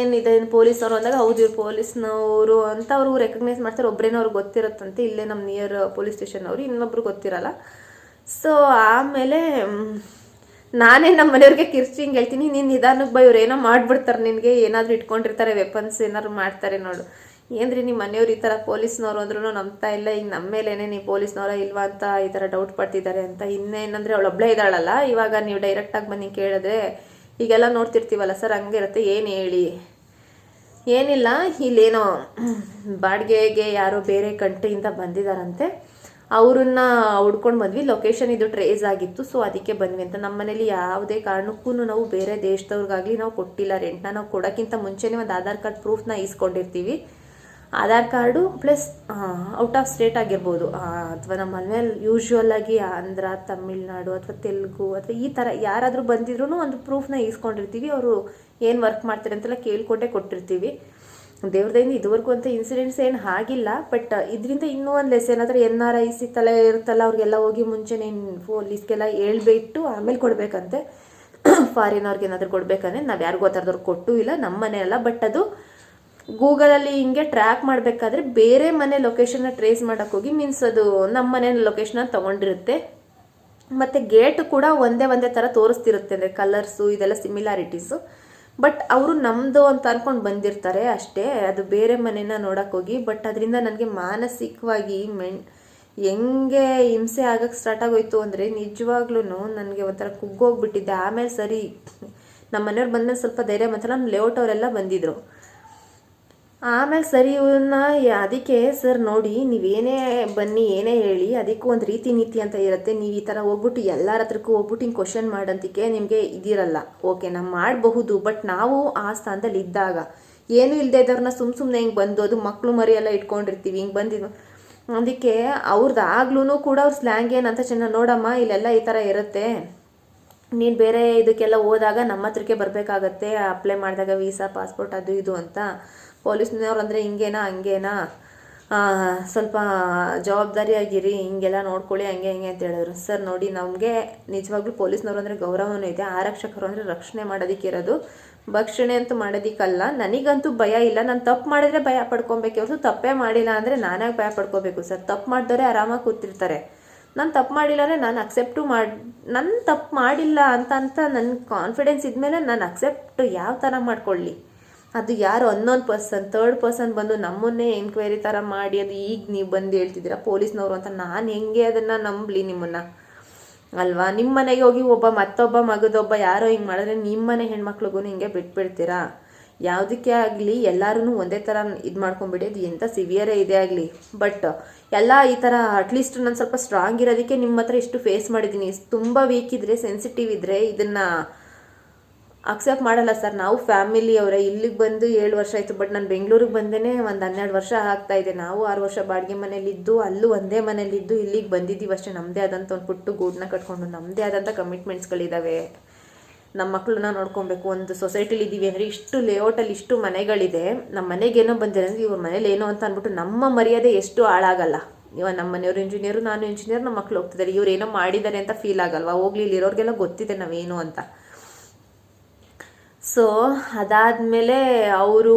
ಏನಿದೆ? ಏನಿದೆ ಪೊಲೀಸವರು ಅಂದಾಗ ಹೌದು, ಇವ್ರು ಪೊಲೀಸ್ನವರು ಅಂತ ಅವರು ರೆಕಗ್ನೈಸ್ ಮಾಡ್ತಾರೆ. ಒಬ್ಬರೇನೋ ಅವ್ರಿಗೆ ಗೊತ್ತಿರುತ್ತಂತೆ. ಇಲ್ಲೇ ನಮ್ಮ ನಿಯರ್ ಪೊಲೀಸ್ ಸ್ಟೇಷನ್ ಅವರು. ಇನ್ನೊಬ್ರು ಗೊತ್ತಿರಲ್ಲ. ಸೊ ಆಮೇಲೆ ನಾನೇ ನಮ್ಮ ಮನೆಯವ್ರಿಗೆ ಕಿರ್ಚಿಂಗ್ ಹೇಳ್ತೀನಿ. ನೀನು ನಿಧಾನಕ್ಕೆ ಬೈ ಇವ್ರು ಏನೋ ಮಾಡಿಬಿಡ್ತಾರೆ ನಿನಗೆ. ಏನಾದರೂ ಇಟ್ಕೊಂಡಿರ್ತಾರೆ ವೆಪನ್ಸ್ ಏನಾದ್ರು ಮಾಡ್ತಾರೆ ನೋಡು. ಏನ್ರಿ ನಿಮ್ಮ ಮನೆಯವ್ರು ಈ ಥರ ಪೊಲೀಸ್ನವರು ಅಂದ್ರೂ ನಂಬ್ತಾ ಇಲ್ಲ. ಈಗ ನಮ್ಮ ಮೇಲೇನೆ ನೀವು ಪೊಲೀಸ್ನವರ ಇಲ್ವಾ ಅಂತ ಈ ಥರ ಡೌಟ್ ಪಡ್ತಿದ್ದಾರೆ ಅಂತ. ಇನ್ನೇನಂದರೆ ಅವಳು ಒಬ್ಬಳೇ ಇದ್ದಾಳಲ್ಲ. ಇವಾಗ ನೀವು ಡೈರೆಕ್ಟಾಗಿ ಬನ್ನಿ ಕೇಳಿದ್ರೆ, ಈಗೆಲ್ಲ ನೋಡ್ತಿರ್ತೀವಲ್ಲ ಸರ್ ಹಂಗೆ ಇರುತ್ತೆ ಏನು ಹೇಳಿ? ಏನಿಲ್ಲ, ಇಲ್ಲೇನೋ ಬಾಡಿಗೆಗೆ ಯಾರೋ ಬೇರೆ ಕಂಟ್ರಿಯಿಂದ ಬಂದಿದ್ದಾರಂತೆ. ಅವ್ರನ್ನ ಹುಡ್ಕೊಂಡು ಬಂದ್ವಿ ಲೊಕೇಶನ್ ಇದು ಟ್ರೇಸ್ ಆಗಿತ್ತು. ಸೊ ಅದಕ್ಕೆ ಬಂದ್ವಿ ಅಂತ. ನಮ್ಮ ಮನೇಲಿ ಯಾವುದೇ ಕಾರಣಕ್ಕೂ ನಾವು ಬೇರೆ ದೇಶದವ್ರಿಗಾಗಲಿ ನಾವು ಕೊಟ್ಟಿಲ್ಲ ರೆಂಟ್ನ ನಾವು ಕೊಡೋಕ್ಕಿಂತ ಮುಂಚೆನೇ ಒಂದು ಆಧಾರ್ ಕಾರ್ಡ್ ಪ್ರೂಫ್ನ ಇಸ್ಕೊಂಡಿರ್ತೀವಿ Aadhaar card plus out of state ಆಗಿರ್ಬೋದು. ಅಥವಾ ನಮ್ಮ ಮನೇಲಿ ಯೂಶ್ವಲ್ ಆಗಿ ಆಂಧ್ರ, ತಮಿಳ್ನಾಡು ಅಥವಾ ತೆಲುಗು ಅಥವಾ ಈ ಥರ ಯಾರಾದರೂ ಬಂದಿದ್ರು ಒಂದು ಪ್ರೂಫ್ನ ಇಸ್ಕೊಂಡಿರ್ತೀವಿ ಅವರು ಏನು ವರ್ಕ್ ಮಾಡ್ತಾರೆ ಅಂತೆಲ್ಲ ಕೇಳ್ಕೊಂಡೇ ಕೊಟ್ಟಿರ್ತೀವಿ. ದೇವ್ರದಿಂದ ಇದುವರೆಗೂ ಅಂತ ಇನ್ಸಿಡೆಂಟ್ಸ್ ಏನು ಆಗಿಲ್ಲ ಬಟ್ ಇದರಿಂದ ಇನ್ನೂ ಒಂದು ಲೆಸ್ ಏನಾದರೂ ಎನ್ ಆರ್ ಐ ಸಿ ತಲೆ ಇರುತ್ತಲ್ಲ, ಅವ್ರಿಗೆಲ್ಲ ಹೋಗಿ ಮುಂಚೆನೇ ಪೊಲೀಸ್ಗೆಲ್ಲ ಹೇಳ್ಬಿಟ್ಟು ಆಮೇಲೆ ಕೊಡಬೇಕಂತೆ. ಫಾರಿನ್ *coughs* ಅವ್ರಿಗೆ ಏನಾದರೂ ಕೊಡಬೇಕಂದ್ರೆ ನಾವು ಯಾರಿಗೂ ಗೊತ್ತಾರ್ದವ್ರು ಕೊಟ್ಟೂ ಇಲ್ಲ ನಮ್ಮ ಮನೆ ಅಲ್ಲ ಬಟ್ ಅದು ಗೂಗಲಲ್ಲಿ ಹಿಂಗೆ ಟ್ರ್ಯಾಕ್ ಮಾಡಬೇಕಾದ್ರೆ ಬೇರೆ ಮನೆ ಲೊಕೇಶನ್ನ ಟ್ರೇಸ್ ಮಾಡೋಕ್ಕೆ ಹೋಗಿ ಮೀನ್ಸ್ ಅದು ನಮ್ಮ ಮನೆ ಲೊಕೇಶನ್ನ ತೊಗೊಂಡಿರುತ್ತೆ. ಮತ್ತು ಗೇಟ್ ಕೂಡ ಒಂದೇ ಒಂದೇ ಥರ ತೋರಿಸ್ತಿರುತ್ತೆ, ಅಂದರೆ ಕಲರ್ಸು ಇದೆಲ್ಲ ಸಿಮಿಲಾರಿಟೀಸು ಬಟ್ ಅವರು ನಮ್ಮದು ಅಂತ ಅನ್ಕೊಂಡು ಬಂದಿರ್ತಾರೆ ಅಷ್ಟೇ, ಅದು ಬೇರೆ ಮನೇನ ನೋಡಕ್ಕೆ ಹೋಗಿ. ಬಟ್ ಅದರಿಂದ ನನಗೆ ಮಾನಸಿಕವಾಗಿ ಮೆಣ್ ಹೆಂಗೆ ಹಿಂಸೆ ಆಗಕ್ಕೆ ಸ್ಟಾರ್ಟ್ ಆಗೋಯ್ತು ಅಂದರೆ ನಿಜವಾಗ್ಲೂ ನನಗೆ ಒಂಥರ ಕುಗ್ಗೋಗ್ಬಿಟ್ಟಿದ್ದೆ ಆಮೇಲೆ ಸರಿ ನಮ್ಮ ಮನೆಯವ್ರು ಬಂದಮೇಲೆ ಸ್ವಲ್ಪ ಧೈರ್ಯ ಮಾತ್ರ ನಮ್ಮ ಲೇಔಟ್ ಅವರೆಲ್ಲ ಬಂದಿದ್ರು. ಆಮೇಲೆ ಸರಿ ಇವನ್ನ ಅದಕ್ಕೆ ಸರ್ ನೋಡಿ ನೀವೇನೇ ಬನ್ನಿ, ಏನೇ ಹೇಳಿ, ಅದಕ್ಕೂ ಒಂದು ರೀತಿ ನೀತಿ ಅಂತ ಇರುತ್ತೆ. ನೀವು ಈ ಥರ ಹೋಗ್ಬಿಟ್ಟು ಎಲ್ಲರ ಹತ್ರಕ್ಕೂ ಹೋಗ್ಬಿಟ್ಟು ಹಿಂಗೆ ಕ್ವಶನ್ ಮಾಡೋಂತಿಕೆ ನಿಮಗೆ ಇದಿರಲ್ಲ. ಓಕೆ ನಾವು ಮಾಡಬಹುದು ಬಟ್ ನಾವು ಆ ಸ್ಥಾನದಲ್ಲಿ ಇದ್ದಾಗ, ಏನೂ ಇಲ್ಲದೆ ಇದ್ದವ್ರನ್ನ ಸುಮ್ಮ ಸುಮ್ಮನೆ ಹಿಂಗೆ ಬಂದು ಅದು ಮಕ್ಕಳು ಮರಿ ಇಟ್ಕೊಂಡಿರ್ತೀವಿ, ಹಿಂಗೆ ಬಂದಿದ್ವು ಅದಕ್ಕೆ ಅವ್ರದ್ದು ಆಗ್ಲೂ ಕೂಡ ಅವ್ರ ಸ್ಲ್ಯಾಂಗ್ ಏನಂತ ಚೆನ್ನಾಗಿ, ನೋಡಮ್ಮ, ಇಲ್ಲೆಲ್ಲ ಈ ಥರ ಇರುತ್ತೆ. ನೀನು ಬೇರೆ ಇದಕ್ಕೆಲ್ಲ ಹೋದಾಗ ನಮ್ಮ ಹತ್ರಕ್ಕೆ ಬರಬೇಕಾಗತ್ತೆ ಅಪ್ಲೈ ಮಾಡಿದಾಗ ವೀಸಾ ಪಾಸ್ಪೋರ್ಟ್ ಅದು ಇದು ಅಂತ. ಪೊಲೀಸ್ನವ್ರು ಅಂದರೆ ಹಿಂಗೇನಾ, ಹಂಗೇನಾ? ಸ್ವಲ್ಪ ಜವಾಬ್ದಾರಿಯಾಗಿರಿ ಹಿಂಗೆಲ್ಲ ನೋಡ್ಕೊಳ್ಳಿ, ಹಂಗೆ, ಹಿಂಗೆ ಅಂತ ಹೇಳಿದ್ರು. ಸರ್, ನೋಡಿ, ನಮಗೆ ನಿಜವಾಗ್ಲೂ ಪೊಲೀಸ್ನವ್ರು ಅಂದರೆ ಗೌರವನೂ ಇದೆ, ಆರಕ್ಷಕರು ಅಂದರೆ ರಕ್ಷಣೆ ಮಾಡೋದಕ್ಕೆ ಇರೋದು. ಭಕ್ಷಣೆ ಅಂತೂ ಮಾಡೋದಕ್ಕಲ್ಲ. ನನಗಂತೂ ಭಯ ಇಲ್ಲ. ನಾನು ತಪ್ಪು ಮಾಡಿದ್ರೆ ಭಯ ಪಡ್ಕೊಬೇಕು. ತಪ್ಪೇ ಮಾಡಿಲ್ಲ ಅಂದರೆ ನಾನಾಗಿ ಭಯ ಪಡ್ಕೋಬೇಕು ಸರ್. ತಪ್ಪು ಮಾಡಿದವರೇ ಆರಾಮಾಗಿ ಕೂತಿರ್ತಾರೆ. ನಾನು ತಪ್ಪು ಮಾಡಿಲ್ಲ ಅಂದರೆ ನಾನು ಅಕ್ಸೆಪ್ಟು ಮಾಡಿ ನನ್ನ ತಪ್ಪು ಮಾಡಿಲ್ಲ ಅಂತ ಅಂತ ನನ್ನ ಕಾನ್ಫಿಡೆನ್ಸ್ ಇದ್ಮೇಲೆ ನಾನು ಅಕ್ಸೆಪ್ಟ್ ಯಾವ ಥರ ಮಾಡ್ಕೊಳ್ಳಿ? ಅದು ಯಾರು ಅನ್ನೋನ್ ಪರ್ಸನ್ ತರ್ಡ್ ಪರ್ಸನ್ ಬಂದು ನಮ್ಮನ್ನೇ ಎನ್ಕ್ವೈರಿ ಥರ ಮಾಡಿ ಅದು ಈಗ ನೀವು ಬಂದು ಹೇಳ್ತಿದ್ದೀರಾ ಪೊಲೀಸ್ನವರು ಅಂತ ನಾನು ಹೆಂಗೆ ಅದನ್ನು ನಂಬಲಿ ನಿಮ್ಮನ್ನು? ಅಲ್ವಾ? ನಿಮ್ಮ ಮನೆಗೆ ಹೋಗಿ ಒಬ್ಬ ಮತ್ತೊಬ್ಬ ಮಗದೊಬ್ಬ ಯಾರೋ ಹಿಂಗೆ ಮಾಡಿದ್ರೆ ನಿಮ್ಮ ಮನೆ ಹೆಣ್ಮಕ್ಳಿಗೂ ಹಿಂಗೆ ಬಿಟ್ಬಿಡ್ತೀರಾ? ಯಾವುದಕ್ಕೆ ಆಗಲಿ ಎಲ್ಲರೂ ಒಂದೇ ಥರ ಇದು ಮಾಡ್ಕೊಂಬಿಡಿ ಅದು ಎಂಥ ಸಿವಿಯರೇ ಇದೆ ಆಗಲಿ. ಬಟ್ ಎಲ್ಲ ಈ ಥರ ಅಟ್ಲೀಸ್ಟ್ ನಾನು ಸ್ವಲ್ಪ ಸ್ಟ್ರಾಂಗ್ ಇರೋದಕ್ಕೆ ನಿಮ್ಮ ಹತ್ರ ಇಷ್ಟು ಫೇಸ್ ಮಾಡಿದ್ದೀನಿ. ತುಂಬ ವೀಕ್ ಇದ್ದರೆ ಸೆನ್ಸಿಟಿವ್ ಇದ್ದರೆ ಇದನ್ನು ಅಕ್ಸೆಪ್ಟ್ ಮಾಡಲ್ಲ ಸರ್. ನಾವು ಫ್ಯಾಮಿಲಿ ಅವರ. ಇಲ್ಲಿಗೆ ಬಂದು ಏಳು ವರ್ಷ ಆಯಿತು ಬಟ್ ನಾನು ಬೆಂಗಳೂರಿಗೆ ಬಂದೇ ಒಂದು ಹನ್ನೆರಡು ವರ್ಷ ಆಗ್ತಾ ಇದೆ. ನಾವು ಆರು ವರ್ಷ ಬಾಡಿಗೆ ಮನೇಲಿದ್ದು, ಅಲ್ಲೂ ಒಂದೇ ಮನೇಲಿದ್ದು, ಇಲ್ಲಿಗೆ ಬಂದಿದ್ದೀವಿ ಅಷ್ಟೇ. ನಮ್ಮದೇ ಆದಂಥ ಒಂದು ಪುಟ್ಟು ಗೂಡನ್ನ ಕಟ್ಕೊಂಡು ನಮ್ಮದೇ ಆದಂಥ ಕಮಿಟ್ಮೆಂಟ್ಸ್ಗಳಿದ್ದಾವೆ ನಮ್ಮ ಮಕ್ಕಳನ್ನ ನೋಡ್ಕೊಬೇಕು. ಒಂದು ಸೊಸೈಟಿಲಿ ಇದ್ದೀವಿ ಅಂದರೆ ಇಷ್ಟು ಲೇಔಟಲ್ಲಿ ಇಷ್ಟು ಮನೆಗಳಿದೆ. ನಮ್ಮ ಮನೆಗೇನೋ ಬಂದಿದೆ ಅಂದರೆ ಇವ್ರ ಮನೇಲಿ ಏನೋ ಅಂತ ಅಂದ್ಬಿಟ್ಟು ನಮ್ಮ ಮರ್ಯಾದೆ ಎಷ್ಟು ಹಾಳಾಗಲ್ಲ. ಇವಾಗ ನಮ್ಮ ಮನೆಯವರು ಇಂಜಿನಿಯರು ನಾನು ಇಂಜಿನಿಯರ್ ನಮ್ಮ ಮಕ್ಳು ಹೋಗ್ತಿದ್ದಾರೆ. ಇವ್ರು ಏನೋ ಮಾಡಿದ್ದಾರೆ ಅಂತ ಫೀಲ್ ಆಗಲ್ವಾ? ಹೋಗ್ಲಿ, ಇಲ್ಲಿರೋರಿಗೆಲ್ಲ ಗೊತ್ತಿದೆ ನಾವೇನು ಅಂತ. ಸೊ ಅದಾದಮೇಲೆ ಅವರು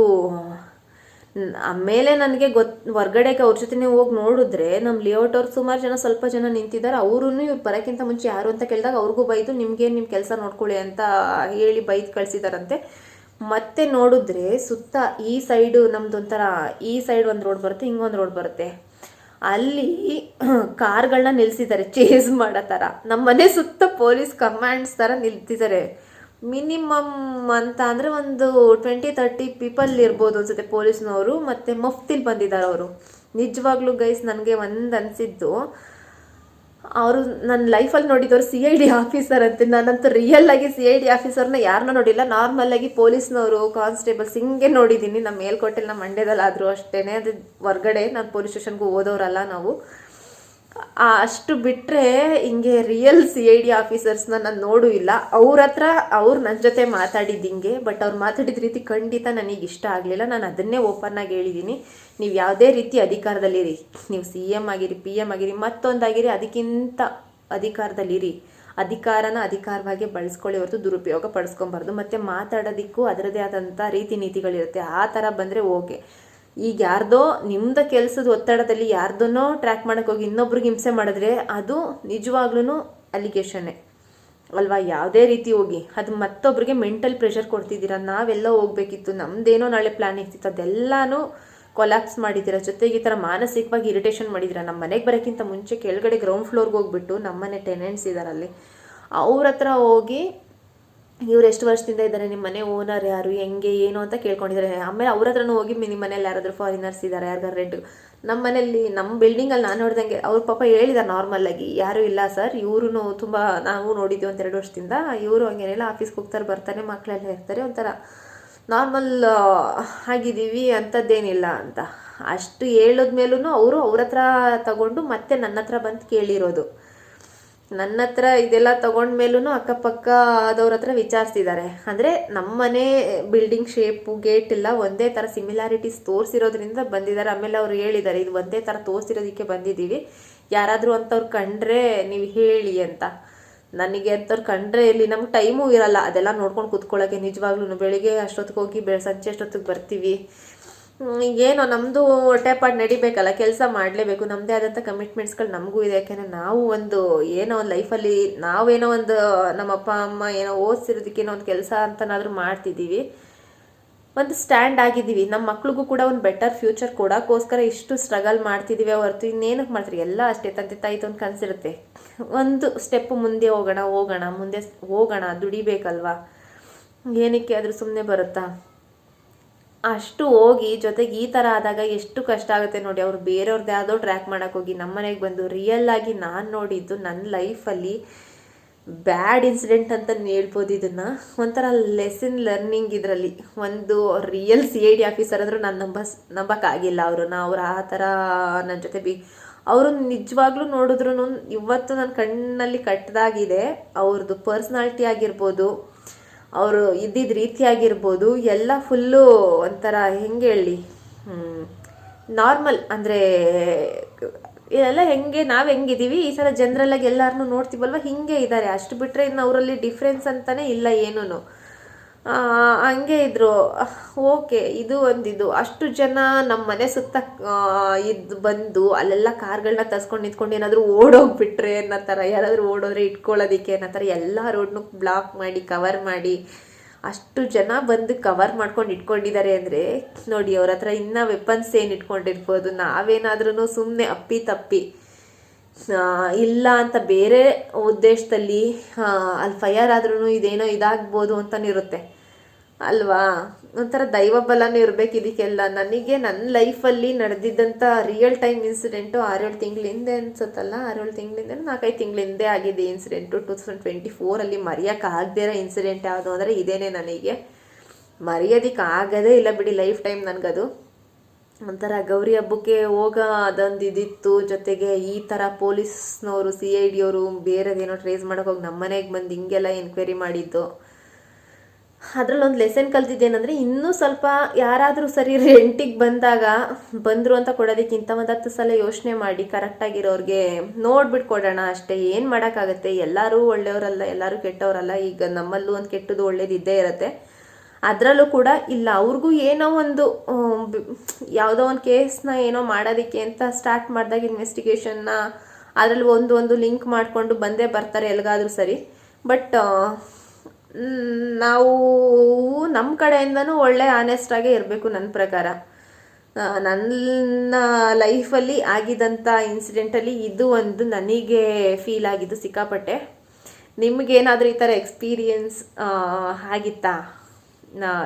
ಆಮೇಲೆ ನನಗೆ ಗೊತ್ತು ಹೊರ್ಗಡೆಗೆ ಅವ್ರ ಜೊತೆನೇ ಹೋಗಿ ನೋಡಿದ್ರೆ ನಮ್ಮ ಲೇಔಟ್ ಅವ್ರು ಸುಮಾರು ಜನ ಸ್ವಲ್ಪ ಜನ ನಿಂತಿದ್ದಾರೆ ಅವ್ರೂ ಇವ್ರು ಬರೋಕ್ಕಿಂತ ಮುಂಚೆ ಯಾರು ಅಂತ ಕೇಳಿದಾಗ ಅವ್ರಿಗೂ ಬೈದು ನಿಮಗೆ ನಿಮ್ಮ ಕೆಲಸ ನೋಡ್ಕೊಳ್ಳಿ ಅಂತ ಹೇಳಿ ಬೈದು ಕಳಿಸಿದಾರಂತೆ. ಮತ್ತೆ ನೋಡಿದ್ರೆ ಸುತ್ತ ಈ ಸೈಡು ನಮ್ದು ಒಂಥರ, ಈ ಸೈಡ್ ಒಂದು ರೋಡ್ ಬರುತ್ತೆ, ಹಿಂಗೊಂದು ರೋಡ್ ಬರುತ್ತೆ. ಅಲ್ಲಿ *clears throat* ಕಾರ್ಗಳನ್ನ ನಿಲ್ಸಿದ್ದಾರೆ ಚೇಸ್ ಮಾಡೋ ಥರ. ನಮ್ಮ ಮನೆ ಸುತ್ತ ಪೊಲೀಸ್ ಕಮಾಂಡ್ಸ್ ಥರ ನಿಲ್ತಿದ್ದಾರೆ ಮಿನಿಮಮ್ ಅಂತ ಅಂದರೆ ಒಂದು ಟ್ವೆಂಟಿ ತರ್ಟಿ ಪೀಪಲ್ ಇರ್ಬೋದು ಅನ್ಸುತ್ತೆ ಪೊಲೀಸ್ನವರು, ಮತ್ತು ಮುಫ್ತಿಲ್ ಬಂದಿದ್ದಾರೆ ಅವರು. ನಿಜವಾಗ್ಲೂ ಗೈಸ್ ನನಗೆ ಒಂದು ಅನಿಸಿದ್ದು, ಅವರು ನನ್ನ ಲೈಫಲ್ಲಿ ನೋಡಿದವರು ಸಿ ಐ ಡಿ ಆಫೀಸರ್ ಅಂತ. ನಾನಂತೂ ರಿಯಲ್ ಆಗಿ ಸಿ ಐ ಡಿ ಆಫೀಸರ್ನ ಯಾರನ್ನ ನೋಡಿಲ್ಲ. ನಾರ್ಮಲ್ ಆಗಿ ಪೊಲೀಸ್ನವರು ಕಾನ್ಸ್ಟೇಬಲ್ಸ್ ಹಿಂಗೆ ನೋಡಿದ್ದೀನಿ ನಮ್ಮ ಮೇಲ್ಕೋಟೆಲ್ ನಮ್ಮ ಮಂಡ್ಯದಲ್ಲಿ ಆದರೂ ಅಷ್ಟೇ ಅದು ಹೊರ್ಗಡೆ ನಾನು ಪೊಲೀಸ್ ಸ್ಟೇಷನ್ಗೂ ಹೋದವರಲ್ಲ ನಾವು. ಅಷ್ಟು ಬಿಟ್ಟರೆ ಹಿಂಗೆ ರಿಯಲ್ ಸಿ ಐ ಡಿ ಆಫೀಸರ್ಸ್ನ ನಾನು ನೋಡೂ ಇಲ್ಲ. ಅವ್ರ ಹತ್ರ ಅವ್ರು ನನ್ನ ಜೊತೆ ಮಾತಾಡಿದ್ದು ಹಿಂಗೆ ಬಟ್ ಅವ್ರು ಮಾತಾಡಿದ ರೀತಿ ಖಂಡಿತ ನನಗೆ ಇಷ್ಟ ಆಗಲಿಲ್ಲ. ನಾನು ಅದನ್ನೇ ಓಪನ್ ಆಗಿ ಹೇಳಿದ್ದೀನಿ ನೀವು ಯಾವುದೇ ರೀತಿ ಅಧಿಕಾರದಲ್ಲಿರಿ ನೀವು ಸಿ ಎಂ ಆಗಿರಿ ಪಿ ಎಂ ಆಗಿರಿ, ಮತ್ತೊಂದಾಗಿರಿ, ಅದಕ್ಕಿಂತ ಅಧಿಕಾರದಲ್ಲಿರಿ. ಅಧಿಕಾರನ ಅಧಿಕಾರವಾಗಿ ಬಳಸ್ಕೊಳ್ಳಿ ಹೊರತು ದುರುಪಯೋಗ ಪಡಿಸ್ಕೊಬಾರ್ದು. ಮತ್ತು ಮಾತಾಡೋದಕ್ಕೂ ಅದರದೇ ಆದಂಥ ರೀತಿ ನೀತಿಗಳಿರುತ್ತೆ ಆ ಥರ ಬಂದರೆ ಓಕೆ ಈಗ ಯಾರ್ದೋ ನಿಮ್ದು ಕೆಲಸದ ಒತ್ತಡದಲ್ಲಿ ಯಾರ್ದನ್ನೋ ಟ್ರ್ಯಾಕ್ ಮಾಡಕ್ ಹೋಗಿ ಇನ್ನೊಬ್ರಿಗೆ ಹಿಂಸೆ ಮಾಡಿದ್ರೆ ಅದು ನಿಜವಾಗ್ಲೂ ಅಲಿಗೇಷನ್ನೇ ಅಲ್ವಾ? ಯಾವುದೇ ರೀತಿ ಹೋಗಿ ಅದು ಮತ್ತೊಬ್ಬರಿಗೆ ಮೆಂಟಲ್ ಪ್ರೆಷರ್ ಕೊಡ್ತಿದ್ದೀರಾ? ನಾವೆಲ್ಲ ಹೋಗ್ಬೇಕಿತ್ತು, ನಮ್ದೇನೋ ನಾಳೆ ಪ್ಲಾನ್ ಇರ್ತಿತ್ತು, ಅದೆಲ್ಲನೂ ಕೊಲಾಪ್ಸ್ ಮಾಡಿದ್ದೀರಾ? ಜೊತೆಗೆ ಈ ಥರ ಮಾನಸಿಕವಾಗಿ ಇರಿಟೇಷನ್ ಮಾಡಿದ್ದೀರಾ? ನಮ್ಮ ಮನೆಗೆ ಬರೋಕ್ಕಿಂತ ಮುಂಚೆ ಕೆಳಗಡೆ ಗ್ರೌಂಡ್ ಫ್ಲೋರ್ಗೆ ಹೋಗ್ಬಿಟ್ಟು ನಮ್ಮನೆ ಟೆನೆಂಟ್ಸ್ ಇದ್ದಾರಲ್ಲಿ ಅವ್ರ ಹತ್ರ ಹೋಗಿ ಇವ್ರು ಎಷ್ಟು ವರ್ಷದಿಂದ ಇದ್ದಾರೆ ನಿಮ್ಮ ಮನೆ ಓನರ್ ಯಾರು, ಹೆಂಗೆ, ಏನು ಅಂತ ಕೇಳ್ಕೊಂಡಿದ್ದಾರೆ ಆಮೇಲೆ ಅವ್ರ ಹತ್ರನೂ ಹೋಗಿ ನಿಮ್ಮ ಮನೇಲಿ ಯಾರಾದರೂ ಫಾರಿನರ್ಸ್ ಇದ್ದಾರೆ ಯಾರಿಗಾರು ರೆಂಟ್ ನಮ್ಮ ಮನೇಲಿ ನಮ್ಮ ಬಿಲ್ಡಿಂಗಲ್ಲಿ ನಾನು ನೋಡ್ದಂಗೆ ಅವ್ರ ಪಾಪ ಹೇಳಿದ್ದಾರೆ ನಾರ್ಮಲ್ ಆಗಿ, ಯಾರೂ ಇಲ್ಲ ಸರ್ ಇವರು ತುಂಬ ನಾವು ನೋಡಿದ್ದೀವಿ ಒಂದು ಎರಡು ವರ್ಷದಿಂದ, ಇವರು ಹಂಗೇನೆಲ್ಲ ಆಫೀಸ್ಗೆ ಹೋಗ್ತಾರೆ ಬರ್ತಾನೆ ಮಕ್ಕಳೆಲ್ಲ ಇರ್ತಾರೆ ಒಂಥರ ನಾರ್ಮಲ್ ಆಗಿದ್ದೀವಿ ಅಂಥದ್ದೇನಿಲ್ಲ ಅಂತ. ಅಷ್ಟು ಹೇಳಿದ್ಮೇಲೂ ಅವರು ಅವ್ರ ಹತ್ರ ತಗೊಂಡು ಮತ್ತೆ ನನ್ನ ಹತ್ರ ಬಂದು ಕೇಳಿರೋದು. ನನ್ನ ಹತ್ರ ಇದೆಲ್ಲ ತಗೊಂಡ್ಮೇಲೂ ಅಕ್ಕಪಕ್ಕ ಆದವ್ರ ಹತ್ರ ವಿಚಾರಿಸ್ತಿದ್ದಾರೆ. ಅಂದರೆ ನಮ್ಮನೆ ಬಿಲ್ಡಿಂಗ್ ಶೇಪು ಗೇಟ್ ಎಲ್ಲ ಒಂದೇ ಥರ ಸಿಮಿಲಾರಿಟೀಸ್ ತೋರಿಸಿರೋದ್ರಿಂದ ಬಂದಿದ್ದಾರೆ. ಆಮೇಲೆ ಅವ್ರು ಹೇಳಿದ್ದಾರೆ, ಇದು ಒಂದೇ ಥರ ತೋರಿಸಿರೋದಕ್ಕೆ ಬಂದಿದ್ದೀವಿ. ಯಾರಾದರೂ ಅಂಥವ್ರು ಕಂಡ್ರೆ ನೀವು ಹೇಳಿ ಅಂತ. ನನಗೆ ಅಂಥವ್ರು ಕಂಡ್ರೆ ಇಲ್ಲಿ ನಮ್ಗೆ ಟೈಮೂ ಇರಲ್ಲ. ಅದೆಲ್ಲ ನೋಡ್ಕೊಂಡು ಕೂತ್ಕೊಳ್ಳೋಕ್ಕೆ ನಿಜವಾಗ್ಲೂ ಬೆಳಿಗ್ಗೆ ಅಷ್ಟೊತ್ತಿಗೆ ಹೋಗಿ ಬೆಳ ಸಂಜೆ ಅಷ್ಟೊತ್ತಿಗೆ ಬರ್ತೀವಿ. ಏನೋ ನಮ್ಮದು ಹೊಟ್ಟೆಪಾಡು ನಡಿಬೇಕಲ್ಲ, ಕೆಲಸ ಮಾಡಲೇಬೇಕು. ನಮ್ಮದೇ ಆದಂಥ ಕಮಿಟ್ಮೆಂಟ್ಸ್ಗಳು ನಮಗೂ ಇದೆ. ಯಾಕೆಂದರೆ ನಾವು ಒಂದು ಏನೋ ಒಂದು ಲೈಫಲ್ಲಿ ನಾವೇನೋ ಒಂದು, ನಮ್ಮ ಅಪ್ಪ, ಅಮ್ಮ ಏನೋ ಓದಿಸಿರೋದಕ್ಕೆ ಏನೋ ಒಂದು ಕೆಲಸ ಅಂತನಾದರೂ ಮಾಡ್ತಿದ್ದೀವಿ. ಒಂದು ಸ್ಟ್ಯಾಂಡ್ ಆಗಿದ್ದೀವಿ. ನಮ್ಮ ಮಕ್ಳಿಗೂ ಕೂಡ ಒಂದು ಬೆಟರ್ ಫ್ಯೂಚರ್ ಕೊಡೋಕ್ಕೋಸ್ಕರ ಇಷ್ಟು ಸ್ಟ್ರಗಲ್ ಮಾಡ್ತಿದ್ದೀವಿ. ಹೊರತು ಇನ್ನೇನಕ್ಕೆ ಮಾಡ್ತೀರಿ? ಎಲ್ಲ ಅಷ್ಟೇ. ತಂದೆ, ತಾಯಿ ಒಂದು ಕನಸಿರುತ್ತೆ ಒಂದು ಸ್ಟೆಪ್ ಮುಂದೆ ಹೋಗೋಣ ಹೋಗೋಣ, ಮುಂದೆ ಹೋಗೋಣ, ದುಡಿಬೇಕಲ್ವಾ? ಏನಕ್ಕೆ ಆದರೂ ಸುಮ್ಮನೆ ಬರುತ್ತಾ? ಅಷ್ಟು ಹೋಗಿ ಜೊತೆಗೆ ಈ ಥರ ಆದಾಗ ಎಷ್ಟು ಕಷ್ಟ ಆಗುತ್ತೆ ನೋಡಿ, ಅವ್ರು ಬೇರೆಯವ್ರದ್ದು ಯಾವುದೋ ಟ್ರ್ಯಾಕ್ ಮಾಡೋಕೆ ಹೋಗಿ ನಮ್ಮ ಮನೆಗೆ ಬಂದು ರಿಯಲ್ ಆಗಿ ನಾನು ನೋಡಿದ್ದು ನನ್ನ ಲೈಫಲ್ಲಿ ಬ್ಯಾಡ್ ಇನ್ಸಿಡೆಂಟ್ ಅಂತ ಹೇಳ್ಬೋದು ಇದನ್ನು? ಒಂಥರ ಲೆಸನ್ ಲರ್ನಿಂಗ್ ಇದರಲ್ಲಿ. ಒಂದು real C I D officer ಅಂದರೂ ನಾನು ನಂಬಸ್ ನಂಬಕ್ಕಾಗಿಲ್ಲ ಅವ್ರನ್ನ. ಅವ್ರು ಆ ಥರ ನನ್ನ ಜೊತೆ ಬಿ ಅವರು ನಿಜವಾಗ್ಲೂ ನೋಡಿದ್ರು ಇವತ್ತು ನನ್ನ ಕಣ್ಣಲ್ಲಿ ಕಟ್ಟದಾಗಿದೆ ಅವ್ರದ್ದು ಪರ್ಸ್ನಾಲ್ಟಿ ಆಗಿರ್ಬೋದು ಅವರು ಇದ್ದಿದ್ದ ರೀತಿ ಆಗಿರ್ಬೋದು ಎಲ್ಲ ಫುಲ್ಲು ಒಂಥರ ಹೆಂಗೆ ಹೇಳಿ ನಾರ್ಮಲ್ ಅಂದರೆ ಎಲ್ಲ ಹೆಂಗೆ, ನಾವು ಹೆಂಗಿದ್ದೀವಿ ಈ ಸಲ ಜನರಲ್ಲಾಗಿ ಎಲ್ಲರನ್ನೂ ನೋಡ್ತೀವಲ್ವ, ಹಿಂಗೆ ಇದ್ದಾರೆ ಅಷ್ಟು ಬಿಟ್ಟರೆ ಇನ್ನು ಅವರಲ್ಲಿ ಡಿಫ್ರೆನ್ಸ್ ಅಂತಲೇ ಇಲ್ಲ ಏನೂ ಹಂಗೆ ಇದ್ರು. ಓಕೆ, ಇದು ಒಂದಿದು. ಅಷ್ಟು ಜನ ನಮ್ಮ ಮನೆ ಸುತ್ತ ಇದು ಬಂದು ಅಲ್ಲೆಲ್ಲ ಕಾರ್ಗಳನ್ನ ತರ್ಸ್ಕೊಂಡು ನಿಂತ್ಕೊಂಡು ಏನಾದರೂ ಓಡೋಗ್ಬಿಟ್ರೆ ಅನ್ನೋ ಥರ ಯಾರಾದರೂ ಓಡೋದ್ರೆ ಇಟ್ಕೊಳ್ಳೋದಕ್ಕೆ ಅನ್ನೋ ಥರ ಎಲ್ಲ ರೋಡ್ನು ಬ್ಲಾಕ್ ಮಾಡಿ ಕವರ್ ಮಾಡಿ, ಅಷ್ಟು ಜನ ಬಂದು ಕವರ್ ಮಾಡ್ಕೊಂಡು ಇಟ್ಕೊಂಡಿದ್ದಾರೆ ಅಂದರೆ, ನೋಡಿ ಅವ್ರ ಹತ್ರ ಇನ್ನೂ ವೆಪನ್ಸ್ ಏನು ಇಟ್ಕೊಂಡಿರ್ಬೋದು ನಾವೇನಾದ್ರೂ ಸುಮ್ಮನೆ ಅಪ್ಪಿ ತಪ್ಪಿ. ಇಲ್ಲ ಅಂತ ಬೇರೆ ಉದ್ದೇಶದಲ್ಲಿ ಅಲ್ಲಿ ಫೈಯರ್ ಆದ್ರೂ ಇದೇನೋ ಇದಾಗ್ಬೋದು ಅಂತ ಇರುತ್ತೆ. ಅಲ್ವಾ? ಒಂಥರ ದೈವ ಬಲನೂ ಇರಬೇಕು ಇದಕ್ಕೆಲ್ಲ. ನನಗೆ ನನ್ನ ಲೈಫಲ್ಲಿ ನಡೆದಿದ್ದಂಥ ರಿಯಲ್ ಟೈಮ್ ಇನ್ಸಿಡೆಂಟು ಆರೇಳು ತಿಂಗಳ ಹಿಂದೆ ಅನ್ಸುತ್ತಲ್ಲ? ಆರೇಳು ತಿಂಗಳಿಂದ ನಾಲ್ಕೈದು ತಿಂಗಳ ಹಿಂದೆ ಆಗಿದೆ ಇನ್ಸಿಡೆಂಟು ಟೂ ತೌಸಂಡ್ ಟ್ವೆಂಟಿ ಫೋರಲ್ಲಿ ಮರೆಯೋಕ್ಕಾಗದೇ ಇರೋ ಇನ್ಸಿಡೆಂಟ್ ಯಾವುದು ಅಂದರೆ ಇದೇನೇ ನನಗೆ. ಮರೆಯೋದಕ್ಕೆ ಆಗೋದೇ ಇಲ್ಲ ಬಿಡಿ ಲೈಫ್ ಟೈಮ್ ನನಗದು. ಒಂಥರ ಗೌರಿ ಹಬ್ಬಕ್ಕೆ ಹೋಗ ಅದೊಂದು ಇದಿತ್ತು ಜೊತೆಗೆ ಈ ಥರ ಪೊಲೀಸ್ನವರು, ಸಿ ಐ ಡಿ ಅವರು ಬೇರೆದೇನೋ ಟ್ರೇಸ್ ಮಾಡೋಕೆ ಹೋಗಿ ನಮ್ಮ ಮನೆಗೆ ಬಂದು ಹಿಂಗೆಲ್ಲ ಎನ್ಕ್ವೈರಿ ಮಾಡಿದ್ದು. ಅದರಲ್ಲೊಂದು ಲೆಸನ್ ಕಲ್ತಿದ್ದೇನೆಂದರೆ, ಇನ್ನೂ ಸ್ವಲ್ಪ ಯಾರಾದರೂ ಸರಿ ರೆಂಟಿಗೆ ಬಂದಾಗ ಬಂದರು ಅಂತ ಕೊಡೋದಕ್ಕಿಂತ ಒಂದು ಹತ್ತು ಸಲ ಯೋಚನೆ ಮಾಡಿ ಕರೆಕ್ಟಾಗಿರೋರಿಗೆ ನೋಡ್ಬಿಟ್ಟು ಕೊಡೋಣ. ಅಷ್ಟೇ ಏನು ಮಾಡೋಕ್ಕಾಗತ್ತೆ? ಎಲ್ಲರೂ ಒಳ್ಳೆಯವರಲ್ಲ, ಎಲ್ಲರೂ ಕೆಟ್ಟವರಲ್ಲ. ಈಗ ನಮ್ಮಲ್ಲೂ ಒಂದು ಕೆಟ್ಟದ್ದು ಒಳ್ಳೇದು ಇದ್ದೇ ಇರುತ್ತೆ. ಅದರಲ್ಲೂ ಕೂಡ ಇಲ್ಲ. ಅವ್ರಿಗೂ ಏನೋ ಒಂದು ಯಾವುದೋ ಒಂದು ಕೇಸನ್ನ ಏನೋ ಮಾಡೋದಕ್ಕೆ ಅಂತ ಸ್ಟಾರ್ಟ್ ಮಾಡಿದಾಗ ಇನ್ವೆಸ್ಟಿಗೇಷನ್ನ ಅದರಲ್ಲಿ ಒಂದು ಒಂದು ಲಿಂಕ್ ಮಾಡಿಕೊಂಡು ಬಂದೇ ಬರ್ತಾರೆ ಎಲ್ಲಗಾದರೂ ಸರಿ. ಬಟ್ ನಾವು ನಮ್ಮ ಕಡೆಯಿಂದನೂ ಒಳ್ಳೆ ಆನೆಸ್ಟಾಗೇ ಇರಬೇಕು ನನ್ನ ಪ್ರಕಾರ. ನನ್ನ ಲೈಫಲ್ಲಿ ಆಗಿದ್ದಂಥ ಇನ್ಸಿಡೆಂಟಲ್ಲಿ ಇದು ಒಂದು ನನಗೆ ಫೀಲ್ ಆಗಿದ್ದು ಸಿಕ್ಕಾಪಟ್ಟೆ. ನಿಮಗೇನಾದರೂ ಈ ಥರ ಎಕ್ಸ್ಪೀರಿಯನ್ಸ್ ಆಗಿತ್ತಾ?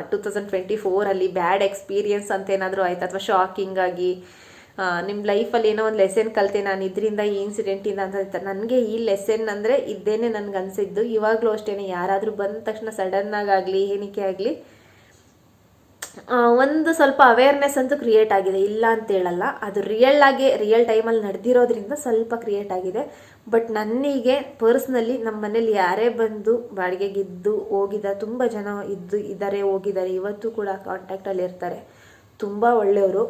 ಟೂ ತೌಸಂಡ್ ಟ್ವೆಂಟಿ ಫೋರಲ್ಲಿ ಬ್ಯಾಡ್ ಎಕ್ಸ್ಪೀರಿಯನ್ಸ್ ಅಂತ ಏನಾದರೂ ಆಯ್ತು? ಅಥವಾ ಶಾಕಿಂಗ್ ಆಗಿ ನಿಮ್ಮ ಲೈಫಲ್ಲಿ ಏನೋ ಒಂದು ಲೆಸನ್ ಕಲಿತೆ, ನಾನು ಇದರಿಂದ ಈ ಇನ್ಸಿಡೆಂಟಿಂದ ಅಂತ ನನಗೆ ಈ ಲೆಸನ್ ಅಂದರೆ ಇದ್ದೇನೆ ನನಗೆ ಅನಿಸಿದ್ದು ಇವಾಗಲೂ ಅಷ್ಟೇ ಯಾರಾದರೂ ಬಂದ ತಕ್ಷಣ ಸಡನ್ನಾಗಿ ಆಗಲಿ, ಏನಕ್ಕೆ ಆಗಲಿ ಒಂದು ಸ್ವಲ್ಪ ಅವೇರ್ನೆಸ್ ಅಂತೂ ಕ್ರಿಯೇಟ್ ಆಗಿದೆ. ಇಲ್ಲ ಅಂತ ಹೇಳಲ್ಲ. ಅದು ರಿಯಲ್ ಆಗಿ ರಿಯಲ್ ಟೈಮಲ್ಲಿ ನಡೆದಿರೋದ್ರಿಂದ ಸ್ವಲ್ಪ ಕ್ರಿಯೇಟ್ ಆಗಿದೆ. ಬಟ್ ನನಗೆ ಪರ್ಸ್ನಲಿ ನಮ್ಮ ಮನೇಲಿ ಯಾರೇ ಬಂದು ಬಾಡಿಗೆಗಿದ್ದು ಹೋಗಿದ ತುಂಬ ಜನ ಇದ್ದು, ಇದ್ದಾರೆ, ಹೋಗಿದ್ದಾರೆ, ಇವತ್ತು ಕೂಡ ಕಾಂಟ್ಯಾಕ್ಟಲ್ಲಿ ಇರ್ತಾರೆ. ತುಂಬ ಒಳ್ಳೆಯವರು.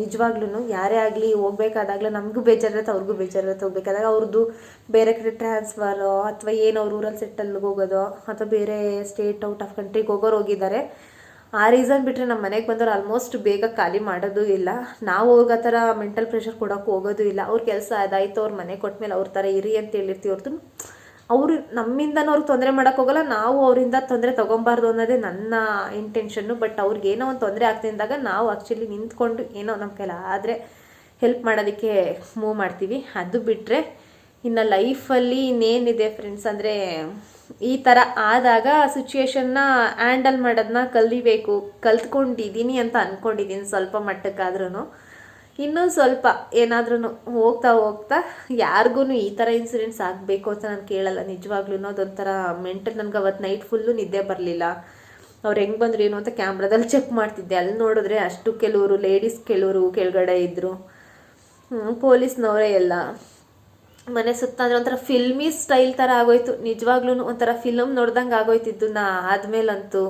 ನಿಜವಾಗ್ಲೂ ಯಾರೇ ಆಗಲಿ ಹೋಗ್ಬೇಕಾದಾಗಲೇ ನಮಗೂ ಬೇಜಾರಿರುತ್ತೆ, ಅವ್ರಿಗೂ ಬೇಜಾರಿರುತ್ತೆ ಹೋಗ್ಬೇಕಾದಾಗ. ಅವ್ರದ್ದು ಬೇರೆ ಕಡೆ ಟ್ರಾನ್ಸ್ಫರು ಅಥವಾ ಏನು ಅವ್ರ ಊರಲ್ಲಿ ಸೆಟ್ಟಲ್ಗೆ ಹೋಗೋದು, ಅಥವಾ ಬೇರೆ ಸ್ಟೇಟ್ ಔಟ್ ಆಫ್ ಕಂಟ್ರಿಗೆ ಹೋಗೋರು ಹೋಗಿದ್ದಾರೆ. ಆ ರೀಸನ್ ಬಿಟ್ಟರೆ ನಮ್ಮ ಮನೆಗೆ ಬಂದವ್ರು ಆಲ್ಮೋಸ್ಟ್ ಬೇಗ ಖಾಲಿ ಮಾಡೋದು ಇಲ್ಲ. ನಾವು ಅವ್ರಿಗೆ ಆ ಥರ ಮೆಂಟಲ್ ಪ್ರೆಷರ್ ಕೊಡೋಕೆ ಹೋಗೋದು ಇಲ್ಲ. ಅವ್ರ ಕೆಲಸ ಅದಾಯ್ತು, ಅವ್ರ ಮನೆ ಕೊಟ್ಮೇಲೆ ಅವ್ರ ಥರ ಇರಿ ಅಂತ ಹೇಳಿರ್ತೀವಿ ಹೊರತು. ಅವರು ನಮ್ಮಿಂದನೂ ಅವ್ರಿಗೆ ತೊಂದರೆ ಮಾಡೋಕ್ಕೋಗಲ್ಲ ನಾವು ಅವರಿಂದ ತೊಂದರೆ ತೊಗೊಬಾರ್ದು ಅನ್ನೋದೇ ನನ್ನ ಇಂಟೆನ್ಷನ್ನು ಬಟ್ ಅವ್ರಿಗೆ ಏನೋ ಒಂದು ತೊಂದರೆ ಆಗ್ತಿದ್ದಾಗ ನಾವು ಆ್ಯಕ್ಚುಲಿ ನಿಂತ್ಕೊಂಡು ಏನೋ ನಮ್ಮ ಕೈಲ ಆದರೆ ಹೆಲ್ಪ್ ಮಾಡೋದಕ್ಕೆ ಮೂವ್ ಮಾಡ್ತೀವಿ. ಅದು ಬಿಟ್ಟರೆ ಇನ್ನು ಲೈಫಲ್ಲಿ ಇನ್ನೇನಿದೆ ಫ್ರೆಂಡ್ಸ್ ಅಂದರೆ ಈ ಥರ ಆದಾಗ ಸಿಚುವೇಶನ್ನ ಹ್ಯಾಂಡಲ್ ಮಾಡೋದನ್ನ ಕಲಿಬೇಕು, ಕಲ್ತ್ಕೊಂಡಿದ್ದೀನಿ ಅಂತ ಅಂದ್ಕೊಂಡಿದ್ದೀನಿ ಸ್ವಲ್ಪ ಮಟ್ಟಕ್ಕಾದ್ರೂ ಇನ್ನೂ ಸ್ವಲ್ಪ ಏನಾದ್ರೂ ಹೋಗ್ತಾ ಹೋಗ್ತಾ ಯಾರಿಗೂ ಈ ಥರ ಇನ್ಸಿಡೆಂಟ್ಸ್ ಆಗಬೇಕು ಅಂತ ನಾನು ಕೇಳಲ್ಲ. ನಿಜವಾಗ್ಲೂ ಅದೊಂಥರ ಮೆಂಟಲ್ ನನಗೆ ಅವತ್ತು ನೈಟ್ ಫುಲ್ಲು ನಿದ್ದೆ ಬರಲಿಲ್ಲ. ಅವ್ರು ಹೆಂಗೆ ಬಂದ್ರು ಏನು ಅಂತ ಕ್ಯಾಮ್ರಾದಲ್ಲಿ ಚೆಕ್ ಮಾಡ್ತಿದ್ದೆ. ಅಲ್ಲಿ ನೋಡಿದ್ರೆ ಅಷ್ಟು ಕೆಲವರು ಲೇಡೀಸ್ ಕೆಲವರು ಕೆಳಗಡೆ ಇದ್ದರು ಪೊಲೀಸ್ನವರೇ ಎಲ್ಲ. ಮನೆ ಸುತ್ತ ಅಂದರೆ ಒಂಥರ ಫಿಲ್ಮಿ ಸ್ಟೈಲ್ ಥರ ಆಗೋಯ್ತು. ನಿಜವಾಗ್ಲೂ ಒಂಥರ ಫಿಲಮ್ ನೋಡ್ದಂಗೆ ಆಗೋಯ್ತಿದ್ದು ನಾ ಆದಮೇಲಂತೂ.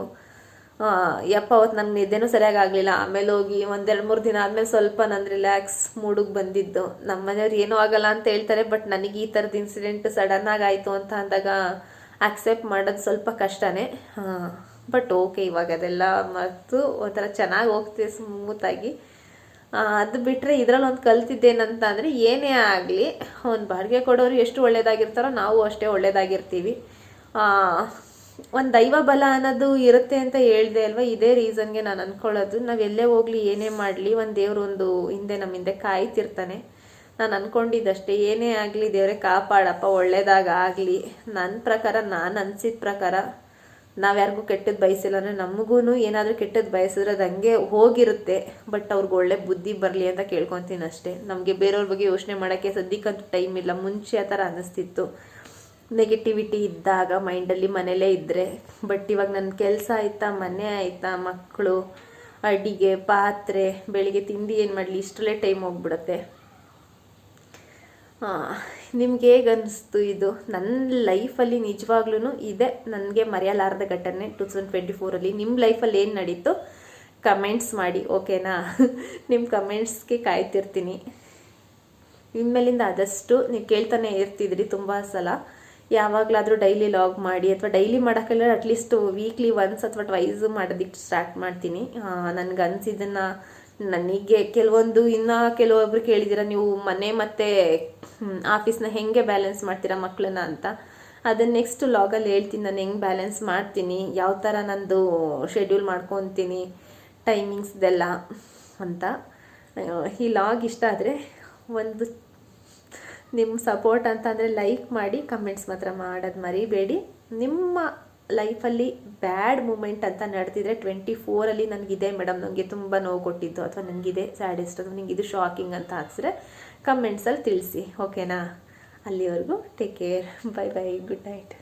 ಯಪ್ಪ ಅವತ್ತು ನಂಗೆ ನಿದ್ದೆನೂ ಸರಿಯಾಗಿ ಆಗಲಿಲ್ಲ. ಆಮೇಲೆ ಹೋಗಿ ಒಂದೆರಡು ಮೂರು ದಿನ ಆದಮೇಲೆ ಸ್ವಲ್ಪ ನಾನು ರಿಲ್ಯಾಕ್ಸ್ ಮೂಡಿಗೆ ಬಂದಿದ್ದು. ನಮ್ಮ ಮನೆಯವ್ರು ಏನೂ ಆಗಲ್ಲ ಅಂತ ಹೇಳ್ತಾರೆ, ಬಟ್ ನನಗೆ ಈ ಥರದ ಇನ್ಸಿಡೆಂಟ್ ಸಡನ್ನಾಗಿ ಆಯಿತು ಅಂತ ಅಂದಾಗ ಆಕ್ಸೆಪ್ಟ್ ಮಾಡೋದು ಸ್ವಲ್ಪ ಕಷ್ಟನೇ. ಬಟ್ ಓಕೆ, ಇವಾಗ ಅದೆಲ್ಲ ಮತ್ತು ಒಂಥರ ಚೆನ್ನಾಗಿ ಹೋಗ್ತೀವಿ ಸ್ಮೂತಾಗಿ. ಅದು ಬಿಟ್ಟರೆ ಇದರಲ್ಲಿ ಒಂದು ಕಲ್ತಿದ್ದೇನಂತ ಅಂದರೆ ಏನೇ ಆಗಲಿ, ಒಂದು ಬಾಡಿಗೆ ಕೊಡೋರು ಎಷ್ಟು ಒಳ್ಳೆಯದಾಗಿರ್ತಾರೋ ನಾವು ಅಷ್ಟೇ ಒಳ್ಳೆಯದಾಗಿರ್ತೀವಿ ಒಂದು ದೈವ ಬಲ ಅನ್ನೋದು ಇರುತ್ತೆ ಅಂತ ಹೇಳಿದೆ ಅಲ್ವಾ? ಇದೇ ರೀಸನ್ಗೆ ನಾನು ಅಂದ್ಕೊಳ್ಳೋದು ನಾವು ಎಲ್ಲೇ ಹೋಗಲಿ, ಏನೇ ಮಾಡಲಿ, ಒಂದು ದೇವ್ರು ಒಂದು ಹಿಂದೆ ನಮ್ಮ ಹಿಂದೆ ಕಾಯ್ತಿರ್ತಾನೆ. ನಾನು ಅಂದ್ಕೊಂಡಿದ್ದಷ್ಟೇ ಏನೇ ಆಗಲಿ ದೇವರೇ ಕಾಪಾಡಪ್ಪ, ಒಳ್ಳೇದಾಗ ಆಗಲಿ. ನನ್ನ ಪ್ರಕಾರ, ನಾನು ಅನ್ಸಿದ ಪ್ರಕಾರ ನಾವು ಯಾರಿಗೂ ಕೆಟ್ಟದ್ದು ಬಯಸಿಲ್ಲ ಅಂದರೆ ನಮಗೂ ಏನಾದರೂ ಕೆಟ್ಟದ್ದು ಬಯಸಿದ್ರೆ ಅದು ಹಂಗೆ ಹೋಗಿರುತ್ತೆ. ಬಟ್ ಅವ್ರಿಗೆ ಒಳ್ಳೆ ಬುದ್ಧಿ ಬರಲಿ ಅಂತ ಕೇಳ್ಕೊತೀನಿ ಅಷ್ಟೇ. ನಮಗೆ ಬೇರೆಯವ್ರ ಬಗ್ಗೆ ಯೋಚನೆ ಮಾಡೋಕ್ಕೆ ಸದ್ಯಕ್ಕಂತೂ ಟೈಮ್ ಇಲ್ಲ. ಮುಂಚೆ ಆ ಥರ ಅನ್ನಿಸ್ತಿತ್ತು ನೆಗೆಟಿವಿಟಿ ಇದ್ದಾಗ ಮೈಂಡಲ್ಲಿ ಮನೇಲೇ ಇದ್ದರೆ ಬಟ್ ಇವಾಗ ನನ್ನ ಕೆಲಸ ಆಯಿತಾ, ಮನೆ ಆಯಿತಾ ಮಕ್ಕಳು ಅಡಿಗೆ, ಪಾತ್ರೆ, ಬೆಳಿಗ್ಗೆ ತಿಂಡಿ ಏನು ಮಾಡಲಿ, ಇಷ್ಟರಲ್ಲೇ ಟೈಮ್ ಹೋಗ್ಬಿಡುತ್ತೆ. ನಿಮ್ಗೆ ಹೇಗೆ ಅನ್ನಿಸ್ತು ಇದು? ನನ್ನ ಲೈಫಲ್ಲಿ ನಿಜವಾಗ್ಲೂ ಇದೆ. ನನಗೆ ಮರೆಯಲಾರದ ಘಟನೆ ಟು ತೌಸಂಡ್ ಟ್ವೆಂಟಿ ಫೋರಲ್ಲಿ ನಿಮ್ಮ ಲೈಫಲ್ಲಿ ಏನು ನಡೀತು? ಕಮೆಂಟ್ಸ್ ಮಾಡಿ, ಓಕೆನಾ? ನಿಮ್ಮ ಕಮೆಂಟ್ಸ್ಗೆ ಕಾಯ್ತಿರ್ತೀನಿ. ಇನ್ಮೇಲಿಂದ ಆದಷ್ಟು ನೀವು ಕೇಳ್ತಾನೆ ಇರ್ತಿದ್ರಿ ತುಂಬ ಸಲ. ಯಾವಾಗಲಾದರೂ ಡೈಲಿ ಲಾಗ್ ಮಾಡಿ, ಅಥವಾ ಡೈಲಿ ಮಾಡೋಕ್ಕೆಲ್ಲ ಅಟ್ಲೀಸ್ಟ್ ವೀಕ್ಲಿ ಒನ್ಸ್ ಅಥವಾ ಟ್ವೈಸ್ ಮಾಡೋದಕ್ಕೆ ಸ್ಟಾರ್ಟ್ ಮಾಡ್ತೀನಿ. ನನಗೆ ಅನಿಸಿದ್ದನ್ನು ನನಗೆ ಕೆಲವೊಂದು, ಇನ್ನ ಕೆಲವೊಬ್ರು ಕೇಳಿದ್ದೀರ ನೀವು ಮನೆ ಮತ್ತು ಆಫೀಸ್ನ ಹೆಂಗೆ ಬ್ಯಾಲೆನ್ಸ್ ಮಾಡ್ತೀರಾ ಮಕ್ಕಳನ್ನ ಅಂತ. ಅದನ್ನ ನೆಕ್ಸ್ಟ್ ಲಾಗಲ್ಲಿ ಹೇಳ್ತೀನಿ, ನಾನು ಹೆಂಗೆ ಬ್ಯಾಲೆನ್ಸ್ ಮಾಡ್ತೀನಿ, ಯಾವ ಥರ ನಂದು ಶೆಡ್ಯೂಲ್ ಮಾಡ್ಕೊತೀನಿ ಟೈಮಿಂಗ್ಸ್ದೆಲ್ಲ ಅಂತ. ಈ ಲಾಗ್ ಇಷ್ಟ ಆದರೆ ಒಂದು ನಿಮ್ಮ ಸಪೋರ್ಟ್ ಅಂತಂದರೆ ಲೈಕ್ ಮಾಡಿ ಕಮೆಂಟ್ಸ್ ಮಾತ್ರ ಮಾಡೋದು ಮರಿಬೇಡಿ. ನಿಮ್ಮ ಲೈಫಲ್ಲಿ ಬ್ಯಾಡ್ ಮೂಮೆಂಟ್ ಅಂತ ನಡೆದಿದ್ರೆ ಟ್ವೆಂಟಿ ಫೋರಲ್ಲಿ ನನಗಿದೆ ಮೇಡಮ್ ನನಗೆ ತುಂಬ ನೋವು ಕೊಟ್ಟಿದ್ದು ಅಥವಾ ನನಗಿದೆ ಸ್ಯಾಡೆಸ್ಟ್ ಅಥವಾ ನನಗೆ ಇದು ಶಾಕಿಂಗ್ ಅಂತ ಹಾಕ್ಸಿದ್ರೆ ಕಮೆಂಟ್ಸಲ್ಲಿ ತಿಳಿಸಿ ಓಕೆನಾ ಅಲ್ಲಿವರೆಗೂ take care bye bye good night